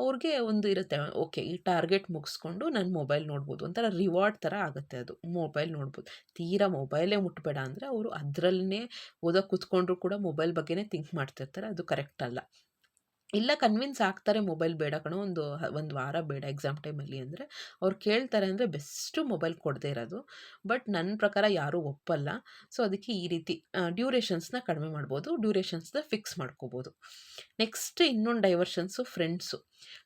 ಅವ್ರಿಗೆ ಒಂದು ಇರುತ್ತೆ, ಓಕೆ, ಈ ಟಾರ್ಗೆಟ್ ಮುಗಿಸ್ಕೊಂಡು ನಾನು ಮೊಬೈಲ್ ನೋಡ್ಬೋದು, ಒಂಥರ ರಿವಾರ್ಡ್ ಥರ ಆಗುತ್ತೆ ಅದು, ಮೊಬೈಲ್ ನೋಡ್ಬೋದು. ತೀರಾ ಮೊಬೈಲೇ ಮುಟ್ಟಬೇಡ ಅಂದರೆ ಅವರು ಅದರಲ್ಲೇ ಓದೋಕೆ ಕೂತ್ಕೊಂಡ್ರು ಕೂಡ ಮೊಬೈಲ್ ಬಗ್ಗೆನೇ ಥಿಂಕ್ ಮಾಡ್ತಿರ್ತಾರೆ, ಅದು ಕರೆಕ್ಟ್ ಅಲ್ಲ. ಇಲ್ಲ ಕನ್ವಿನ್ಸ್ ಆಗ್ತಾರೆ ಮೊಬೈಲ್ ಬೇಡ ಕಣೋ, ಒಂದು ಒಂದು ವಾರ ಬೇಡ ಎಕ್ಸಾಮ್ ಟೈಮಲ್ಲಿ ಅಂದರೆ. ಅವ್ರು ಕೇಳ್ತಾರೆ ಅಂದರೆ ಬೆಸ್ಟು ಮೊಬೈಲ್ ಕೊಡದೇ ಇರೋದು. ಬಟ್ ನನ್ನ ಪ್ರಕಾರ ಯಾರೂ ಒಪ್ಪಲ್ಲ. ಸೊ, ಅದಕ್ಕೆ ಈ ರೀತಿ ಡ್ಯೂರೇಷನ್ಸ್ನ ಕಡಿಮೆ ಮಾಡ್ಬೋದು. ಡ್ಯೂರೇಷನ್ಸ್ನ ಫಿಕ್ಸ್ ಮಾಡ್ಕೋಬೋದು. ನೆಕ್ಸ್ಟ್ ಇನ್ನೊಂದು ಡೈವರ್ಷನ್ಸು ಫ್ರೆಂಡ್ಸು.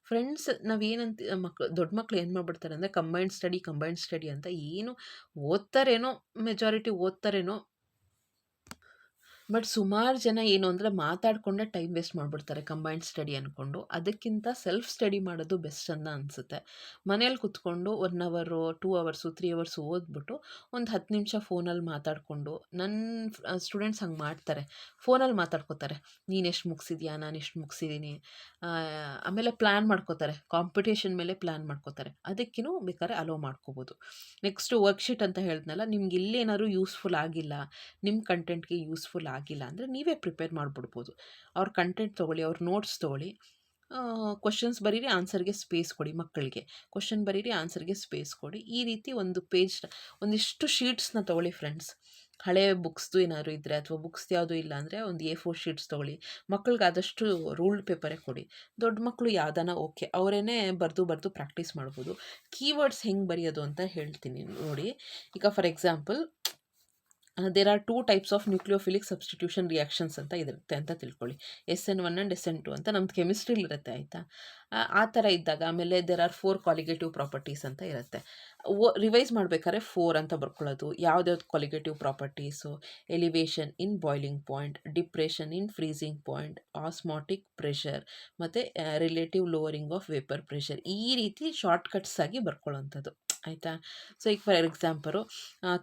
ಫ್ರೆಂಡ್ಸ್ ನಾವೇನಂತ, ಮಕ್, ದೊಡ್ಡ ಮಕ್ಳು ಏನು ಮಾಡ್ಬಿಡ್ತಾರೆ ಅಂದರೆ ಕಂಬೈಂಡ್ ಸ್ಟಡಿ ಕಂಬೈಂಡ್ ಸ್ಟಡಿ ಅಂತ ಏನು ಓದ್ತಾರೇನೋ, ಮೆಜಾರಿಟಿ ಓದ್ತಾರೇನೋ ಬಟ್ ಸುಮಾರು ಜನ ಏನು ಅಂದರೆ ಮಾತಾಡಿಕೊಂಡೇ ಟೈಮ್ ವೇಸ್ಟ್ ಮಾಡಿಬಿಡ್ತಾರೆ ಕಂಬೈನ್ಡ್ ಸ್ಟಡಿ ಅಂದ್ಕೊಂಡು ಅದಕ್ಕಿಂತ ಸೆಲ್ಫ್ ಸ್ಟಡಿ ಮಾಡೋದು ಬೆಸ್ಟ್ ಅಂತ ಅನಿಸುತ್ತೆ. ಮನೇಲಿ ಕುತ್ಕೊಂಡು one hour, two hours, three hours ಓದ್ಬಿಟ್ಟು ಒಂದು ಹತ್ತು ನಿಮಿಷ ಫೋನಲ್ಲಿ ಮಾತಾಡಿಕೊಂಡು ನನ್ನ ಸ್ಟೂಡೆಂಟ್ಸ್ ಹಂಗೆ ಮಾಡ್ತಾರೆ. ಫೋನಲ್ಲಿ ಮಾತಾಡ್ಕೋತಾರೆ. ನೀನು ಎಷ್ಟು ಮುಗಿಸಿದ್ಯಾ? ನಾನು ಎಷ್ಟು ಮುಗಿಸಿದ್ದೀನಿ ಆಮೇಲೆ ಪ್ಲ್ಯಾನ್ ಮಾಡ್ಕೋತಾರೆ. ಕಾಂಪಿಟೇಷನ್ ಮೇಲೆ ಪ್ಲ್ಯಾನ್ ಮಾಡ್ಕೋತಾರೆ. ಅದಕ್ಕಿನ್ನೂ ಬೇಕಾದ್ರೆ ಅಲೋ ಮಾಡ್ಕೋಬೋದು. ನೆಕ್ಸ್ಟು ವರ್ಕ್ಶೀಟ್ ಅಂತ ಹೇಳಿದ್ನಲ್ಲ, ನಿಮ್ಗೆ ಇಲ್ಲೇನಾದ್ರು ಯೂಸ್ಫುಲ್ ಆಗಿಲ್ಲ ನಿಮ್ಮ ಕಂಟೆಂಟ್ಗೆ ಯೂಸ್ಫುಲ್ ಆಗಿಲ್ಲ ಅಂದರೆ ನೀವೇ ಪ್ರಿಪೇರ್ ಮಾಡಿಬಿಡ್ಬೋದು. ಅವ್ರ ಕಂಟೆಂಟ್ ತೊಗೊಳ್ಳಿ, ಅವ್ರ ನೋಟ್ಸ್ ತೊಗೊಳ್ಳಿ. ಕ್ವಶನ್ಸ್ ಬರೀರಿ ಆನ್ಸರ್ಗೆ ಸ್ಪೇಸ್ ಕೊಡಿ ಮಕ್ಕಳಿಗೆ. ಕ್ವಶನ್ ಬರೀರಿ ಆನ್ಸರ್ಗೆ ಸ್ಪೇಸ್ ಕೊಡಿ. ಈ ರೀತಿ ಒಂದು ಪೇಜ್ ಒಂದಿಷ್ಟು ಶೀಟ್ಸ್ನ ತೊಗೊಳ್ಳಿ ಫ್ರೆಂಡ್ಸ್ ಹಳೆ ಬುಕ್ಸ್ದು ಏನಾದ್ರು ಇದ್ದರೆ ಅಥವಾ ಬುಕ್ಸ್ ಯಾವುದು ಇಲ್ಲ ಅಂದರೆ ಒಂದು ಎ ಫೋರ್ ಶೀಟ್ಸ್ ತೊಗೊಳ್ಳಿ. ಮಕ್ಕಳಿಗೆ ಆದಷ್ಟು ರೂಲ್ಡ್ ಪೇಪರೇ ಕೊಡಿ. ದೊಡ್ಡ ಮಕ್ಕಳು ಯಾವ್ದಾನ ಓಕೆ ಅವರೇನೆ ಬರೆದು ಬರೆದು ಪ್ರಾಕ್ಟೀಸ್ ಮಾಡ್ಬೋದು. ಕೀವರ್ಡ್ಸ್ ಹೆಂಗೆ ಬರೆಯೋದು ಅಂತ ಹೇಳ್ತೀನಿ ನೋಡಿ. ಈಗ for example there are two types of nucleophilic substitution reactions ಅಂತ ಇರುತ್ತೆ ಅಂತ ತಿಳ್ಕೊಳ್ಳಿ. S N one and S N two ಅಂತ ನಮ್ದು ಕೆಮಿಸ್ಟ್ರಿಲಿ ಇರುತ್ತೆ ಆಯಿತಾ? ಆ ಥರ ಇದ್ದಾಗ ಆಮೇಲೆ there are four colligative properties ಅಂತ ಇರುತ್ತೆ. ಓ ರಿವೈಸ್ ಮಾಡಬೇಕಾದ್ರೆ ಫೋರ್ ಅಂತ ಬರ್ಕೊಳ್ಳೋದು. ಯಾವ್ದ್ಯಾವ್ದು colligative properties elevation in boiling point depression in freezing point osmotic pressure ಮತ್ತು relative lowering of vapour pressure ಈ ರೀತಿ ಶಾರ್ಟ್ಕಟ್ಸ್ ಆಗಿ ಬರ್ಕೊಳ್ಳೋಂಥದ್ದು. ಆಯಿತಾ? ಸೊ ಈಗ ಫಾರ್ ಎಕ್ಸಾಂಪಲು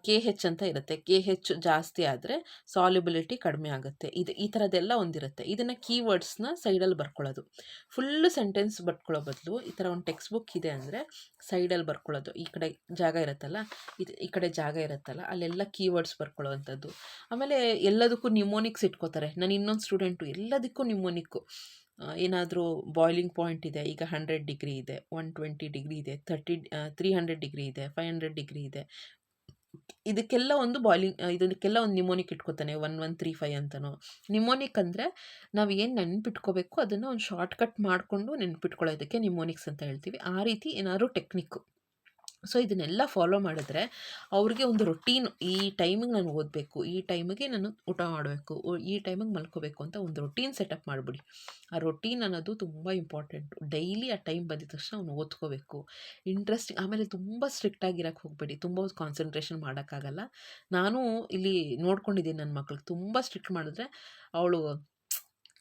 ಕೆ ಹೆಚ್ ಅಂತ ಇರುತ್ತೆ. ಕೆ ಹೆಚ್ ಜಾಸ್ತಿ ಆದರೆ ಸಾಲ್ಯುಬಿಲಿಟಿ ಕಡಿಮೆ ಆಗುತ್ತೆ. ಇದು ಈ ಥರದ್ದೆಲ್ಲ ಒಂದಿರುತ್ತೆ. ಇದನ್ನು ಕೀವರ್ಡ್ಸ್ನ ಸೈಡಲ್ಲಿ ಬರ್ಕೊಳ್ಳೋದು. ಫುಲ್ಲು ಸೆಂಟೆನ್ಸ್ ಬರ್ಕೊಳ್ಳೋ ಬದಲು ಈ ಥರ ಒಂದು ಟೆಕ್ಸ್ಟ್ ಬುಕ್ ಇದೆ ಅಂದರೆ ಸೈಡಲ್ಲಿ ಬರ್ಕೊಳ್ಳೋದು. ಈ ಕಡೆ ಜಾಗ ಇರುತ್ತಲ್ಲ? ಇದು ಈ ಕಡೆ ಜಾಗ ಇರುತ್ತಲ್ಲ? ಅಲ್ಲೆಲ್ಲ ಕೀವರ್ಡ್ಸ್ ಬರ್ಕೊಳ್ಳೋವಂಥದ್ದು. ಆಮೇಲೆ ಎಲ್ಲದಕ್ಕೂ ನಿಮೋನಿಕ್ಸ್ ಇಟ್ಕೋತಾರೆ. ನಾನು ಇನ್ನೊಂದು ಸ್ಟೂಡೆಂಟು ಎಲ್ಲದಕ್ಕೂ ನಿಮೋನಿಕ್ಕು ಏನಾದರೂ ಬಾಯ್ಲಿಂಗ್ ಪಾಯಿಂಟ್ ಇದೆ, ಈಗ ಹಂಡ್ರೆಡ್ ಡಿಗ್ರಿ ಇದೆ ಒನ್ ಟ್ವೆಂಟಿ ಡಿಗ್ರಿ ಇದೆ ಥರ್ಟಿ ತ್ರೀ ಹಂಡ್ರೆಡ್ ಡಿಗ್ರಿ ಇದೆ ಫೈವ್ ಹಂಡ್ರೆಡ್ ಡಿಗ್ರಿ ಇದೆ. ಇದಕ್ಕೆಲ್ಲ ಒಂದು ಬಾಯ್ಲಿಂಗ್ ಇದಕ್ಕೆಲ್ಲ ಒಂದು ನಿಮೋನಿಕ್ ಇಟ್ಕೋತಾನೆ ಒನ್ ಒನ್ ತ್ರೀ ಫೈವ್ ಅಂತನೋ. ನಿಮೋನಿಕ್ ಅಂದರೆ ನಾವು ಏನು ನೆನ್ಪಿಟ್ಕೋಬೇಕು ಅದನ್ನು ಒಂದು ಶಾರ್ಟ್ಕಟ್ ಮಾಡಿಕೊಂಡು ನೆನ್ಪಿಟ್ಕೊಳ್ಳೋದಕ್ಕೆ ನಿಮೋನಿಕ್ಸ್ ಅಂತ ಹೇಳ್ತೀವಿ. ಆ ರೀತಿ ಏನಾದರೂ ಟೆಕ್ನಿಕ್ಕು ಸೊ, ಇದನ್ನೆಲ್ಲ ಫಾಲೋ ಮಾಡಿದ್ರೆ ಅವ್ರಿಗೆ ಒಂದು ರೊಟೀನ್ ಈ ಟೈಮಿಗೆ ನಾನು ಓದಬೇಕು, ಈ ಟೈಮಿಗೆ ನಾನು ಊಟ ಮಾಡಬೇಕು ಈ ಟೈಮಿಗೆ ಮಲ್ಕೋಬೇಕು ಅಂತ ಒಂದು ರೊಟೀನ್ ಸೆಟಪ್ ಮಾಡಿಬಿಡಿ. ಆ ರೊಟೀನ್ ಅನ್ನೋದು ತುಂಬ ಇಂಪಾರ್ಟೆಂಟ್ ಡೈಲಿ ಆ ಟೈಮ್ ಬಂದಿದ ತಕ್ಷಣ ಅವ್ನು ಓದ್ಕೋಬೇಕು. ಇಂಟ್ರೆಸ್ಟಿಂಗ್ ಆಮೇಲೆ ತುಂಬ ಸ್ಟ್ರಿಕ್ಟಾಗಿರೋಕ್ಕೆ ಹೋಗಬೇಡಿ. ತುಂಬ ಕಾನ್ಸಂಟ್ರೇಷನ್ ಮಾಡೋಕ್ಕಾಗಲ್ಲ. ನಾನು ಇಲ್ಲಿ ನೋಡ್ಕೊಂಡಿದ್ದೀನಿ ನನ್ನ ಮಕ್ಳಿಗೆ. ತುಂಬ ಸ್ಟ್ರಿಕ್ಟ್ ಮಾಡಿದ್ರೆ ಅವಳು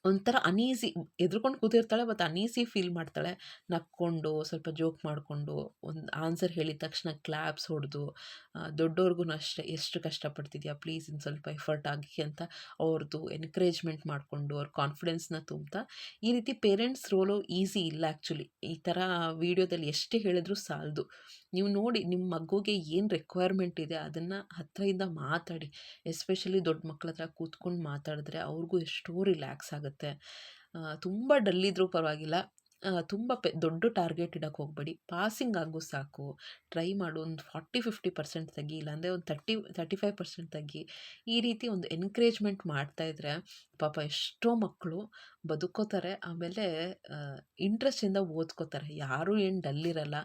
ಒಂಥರ ಅನೀಸಿ ಎದ್ರುಕೊಂಡು ಕೂತಿರ್ತಾಳೆ ಬಟ್ ಅನೀಸಿ ಫೀಲ್ ಮಾಡ್ತಾಳೆ. ನಕ್ಕೊಂಡು, ಸ್ವಲ್ಪ ಜೋಕ್ ಮಾಡಿಕೊಂಡು, ಒಂದು ಆನ್ಸರ್ ಹೇಳಿದ ತಕ್ಷಣ ಕ್ಲ್ಯಾಪ್ಸ್ ಹೊಡೆದು ದೊಡ್ಡವ್ರಿಗೂ ಅಷ್ಟೇ, ಎಷ್ಟು ಕಷ್ಟಪಡ್ತಿದ್ಯಾ? ಪ್ಲೀಸ್ ಇನ್ನು ಸ್ವಲ್ಪ ಎಫರ್ಟ್ ಆಗಿ ಅಂತ ಅವ್ರದ್ದು ಎನ್ಕರೇಜ್ಮೆಂಟ್ ಮಾಡಿಕೊಂಡು, ಅವ್ರ ಕಾನ್ಫಿಡೆನ್ಸ್ನ ತುಂಬ್ತಾ ಈ ರೀತಿ ಪೇರೆಂಟ್ಸ್ ರೋಲು ಈಸಿ ಇಲ್ಲ ಆ್ಯಕ್ಚುಲಿ ಈ ಥರ ವೀಡಿಯೋದಲ್ಲಿ ಎಷ್ಟೇ ಹೇಳಿದ್ರು ಸಾಲದು. ನೀವು ನೋಡಿ ನಿಮ್ಮ ಮಗುಗೆ ಏನು ರಿಕ್ವೈರ್ಮೆಂಟ್ ಇದೆ ಅದನ್ನು ಹತ್ತಿರದಿಂದ ಮಾತಾಡಿ. ಎಸ್ಪೆಷಲಿ ದೊಡ್ಡ ಮಕ್ಕಳ ಹತ್ರ ಕೂತ್ಕೊಂಡು ಮಾತಾಡಿದ್ರೆ ಅವ್ರಿಗೂ ಎಷ್ಟೋ ರಿಲ್ಯಾಕ್ಸ್ ಆಗುತ್ತೆ. ತುಂಬ ಡಲ್ಲಿದ್ರೂ ಪರವಾಗಿಲ್ಲ. ತುಂಬ ಪೆ, ದೊಡ್ಡ ಟಾರ್ಗೆಟ್ ಇಡೋಕ್ಕೆ ಹೋಗಬೇಡಿ. ಪಾಸಿಂಗ್ ಆಗು ಸಾಕು. ಟ್ರೈ ಮಾಡು. ಒಂದು ಫಾರ್ಟಿ ಫಿಫ್ಟಿ ಪರ್ಸೆಂಟ್ ತೆಗಿ. ಇಲ್ಲಾಂದರೆ ಒಂದು ತರ್ಟಿ ತರ್ಟಿ ಫೈವ್ ಪರ್ಸೆಂಟ್ ತೆಗಿ. ಈ ರೀತಿ ಒಂದು ಎನ್ಕರೇಜ್ಮೆಂಟ್ ಮಾಡ್ತಾಯಿದ್ರೆ ಪಾಪ ಎಷ್ಟೋ ಮಕ್ಕಳು ಬದುಕೋತಾರೆ ಆಮೇಲೆ ಇಂಟ್ರೆಸ್ಟಿಂದ ಓದ್ಕೋತಾರೆ. ಯಾರೂ ಏನು ಡಲ್ಲಿರಲ್ಲ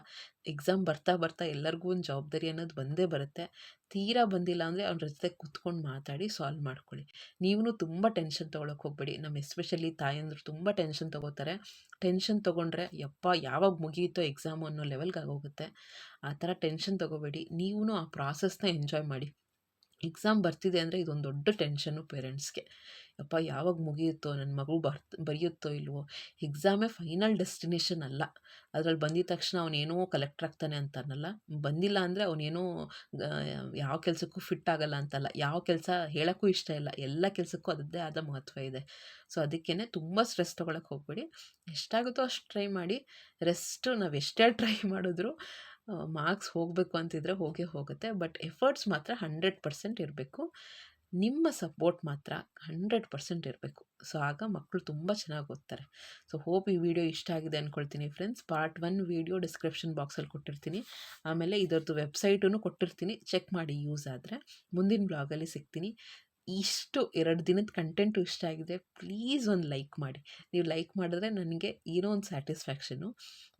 ಎಕ್ಸಾಮ್ ಬರ್ತಾ ಬರ್ತಾ ಎಲ್ಲರಿಗೂ ಒಂದು ಜವಾಬ್ದಾರಿ ಅನ್ನೋದು ಬಂದೇ ಬರುತ್ತೆ. ತೀರಾ ಬಂದಿಲ್ಲ ಅಂದರೆ ಅವ್ರ ಜೊತೆ ಕೂತ್ಕೊಂಡು ಮಾತಾಡಿ ಸಾಲ್ವ್ ಮಾಡ್ಕೊಳ್ಳಿ. ನೀವು ತುಂಬ ಟೆನ್ಷನ್ ತೊಗೊಳಕ್ಕೆ ಹೋಗಬೇಡಿ. ನಮ್ಮ ಎಸ್ಪೆಷಲಿ ತಾಯಂದರು ತುಂಬ ಟೆನ್ಷನ್ ತೊಗೋತಾರೆ. ಟೆನ್ಷನ್ ತೊಗೊಂಡ್ರೆ ಯಪ್ಪ ಯಾವಾಗ ಮುಗಿಯುತ್ತೋ ಎಕ್ಸಾಮ್ ಅನ್ನೋ ಲೆವೆಲ್ಗೆ ಆಗೋಗುತ್ತೆ. ಆ ಥರ ಟೆನ್ಷನ್ ತೊಗೋಬೇಡಿ. ನೀವು ಆ ಪ್ರಾಸೆಸ್ನ ಎಂಜಾಯ್ ಮಾಡಿ. ಎಕ್ಸಾಮ್ ಬರ್ತಿದೆ ಅಂದರೆ ಇದೊಂದು ದೊಡ್ಡ ಟೆನ್ಷನ್ನು ಪೇರೆಂಟ್ಸ್ಗೆ ಅಪ್ಪ, ಯಾವಾಗ ಮುಗಿಯುತ್ತೋ ನನ್ನ ಮಗಳು ಬರ್ತ್, ಬರೆಯುತ್ತೋ ಇಲ್ವೋ ಎಕ್ಸಾಮೇ ಫೈನಲ್ ಡೆಸ್ಟಿನೇಷನ್ ಅಲ್ಲ. ಅದ್ರಲ್ಲಿ ಬಂದಿದ ತಕ್ಷಣ ಅವನೇನೋ ಕಲೆಕ್ಟರ್ ಆಗ್ತಾನೆ ಅಂತ ಅನ್ನಲ್ಲ ಬಂದಿಲ್ಲ ಅಂದರೆ ಅವನೇನೋ ಯಾವ ಕೆಲಸಕ್ಕೂ ಫಿಟ್ ಆಗಲ್ಲ ಅಂತಲ್ಲ. ಯಾವ ಕೆಲಸ ಹೇಳೋಕ್ಕೂ ಇಷ್ಟ ಇಲ್ಲ. ಎಲ್ಲ ಕೆಲಸಕ್ಕೂ ಅದರದ್ದೇ ಆದ ಮಹತ್ವ ಇದೆ. ಸೊ ಅದಕ್ಕೇ ತುಂಬ ಸ್ಟ್ರೆಸ್ ತೊಗೊಳಕ್ಕೆ ಹೋಗಬೇಡಿ. ಎಷ್ಟಾಗುತ್ತೋ ಅಷ್ಟು ಟ್ರೈ ಮಾಡಿ. ರೆಸ್ಟು ನಾವು ಎಷ್ಟೇ ಟ್ರೈ ಮಾಡಿದ್ರು ಮಾರ್ಕ್ಸ್ ಹೋಗಬೇಕು ಅಂತಿದ್ರೆ ಹೋಗೇ ಹೋಗುತ್ತೆ. ಬಟ್ ಎಫರ್ಟ್ಸ್ ಮಾತ್ರ ಹಂಡ್ರೆಡ್ ಪರ್ಸೆಂಟ್ ಇರಬೇಕು. ನಿಮ್ಮ ಸಪೋರ್ಟ್ ಮಾತ್ರ ಹಂಡ್ರೆಡ್ ಪರ್ಸೆಂಟ್ ಇರಬೇಕು. ಸೊ, ಆಗ ಮಕ್ಕಳು ತುಂಬ ಚೆನ್ನಾಗಿ ಓದ್ತಾರೆ. ಸೊ, ಹೋಪ್ ಈ ವಿಡಿಯೋ ಇಷ್ಟ ಆಗಿದೆ ಅಂದ್ಕೊಳ್ತೀನಿ friends. Part one video description ಬಾಕ್ಸಲ್ಲಿ ಕೊಟ್ಟಿರ್ತೀನಿ. ಆಮೇಲೆ ಇದರದ್ದು ವೆಬ್ಸೈಟೂ ಕೊಟ್ಟಿರ್ತೀನಿ. ಚೆಕ್ ಮಾಡಿ ಯೂಸ್ ಆದರೆ. ಮುಂದಿನ ಬ್ಲಾಗಲ್ಲಿ ಸಿಗ್ತೀನಿ. ಇಷ್ಟು ಎರಡು ದಿನದ ಕಂಟೆಂಟು ಇಷ್ಟ ಆಗಿದೆ. ಪ್ಲೀಸ್ ಒಂದು ಲೈಕ್ ಮಾಡಿ. ನೀವು ಲೈಕ್ ಮಾಡಿದ್ರೆ ನನಗೆ ಏನೋ ಒಂದು ಸ್ಯಾಟಿಸ್ಫ್ಯಾಕ್ಷನು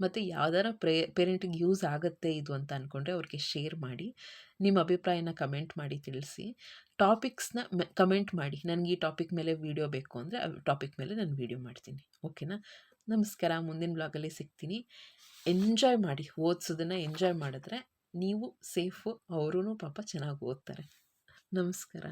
ಮತ್ತು ಯಾವ್ದಾರ ಪ್ರೇ ಪೇರೆಂಟಿಗೆ ಯೂಸ್ ಆಗುತ್ತೆ ಇದು ಅಂತ ಅಂದ್ಕೊಂಡ್ರೆ ಅವ್ರಿಗೆ ಶೇರ್ ಮಾಡಿ. ನಿಮ್ಮ ಅಭಿಪ್ರಾಯನ ಕಮೆಂಟ್ ಮಾಡಿ ತಿಳಿಸಿ. ಟಾಪಿಕ್ಸ್ನ ಕಮೆಂಟ್ ಮಾಡಿ. ನನಗೆ ಈ ಟಾಪಿಕ್ ಮೇಲೆ ವೀಡಿಯೋ ಬೇಕು ಅಂದರೆ, ಆ ಟಾಪಿಕ್ ಮೇಲೆ ನಾನು ವೀಡಿಯೋ ಮಾಡ್ತೀನಿ. ಓಕೆನಾ ನಮಸ್ಕಾರ. ಮುಂದಿನ ಬ್ಲಾಗಲ್ಲಿ ಸಿಗ್ತೀನಿ. ಎಂಜಾಯ್ ಮಾಡಿ. ಓದಿಸೋದನ್ನು ಎಂಜಾಯ್ ಮಾಡಿದ್ರೆ ನೀವು ಸೇಫು ಅವರೂ ಪಾಪ ಚೆನ್ನಾಗಿ ಓದ್ತಾರೆ. ನಮಸ್ಕಾರ.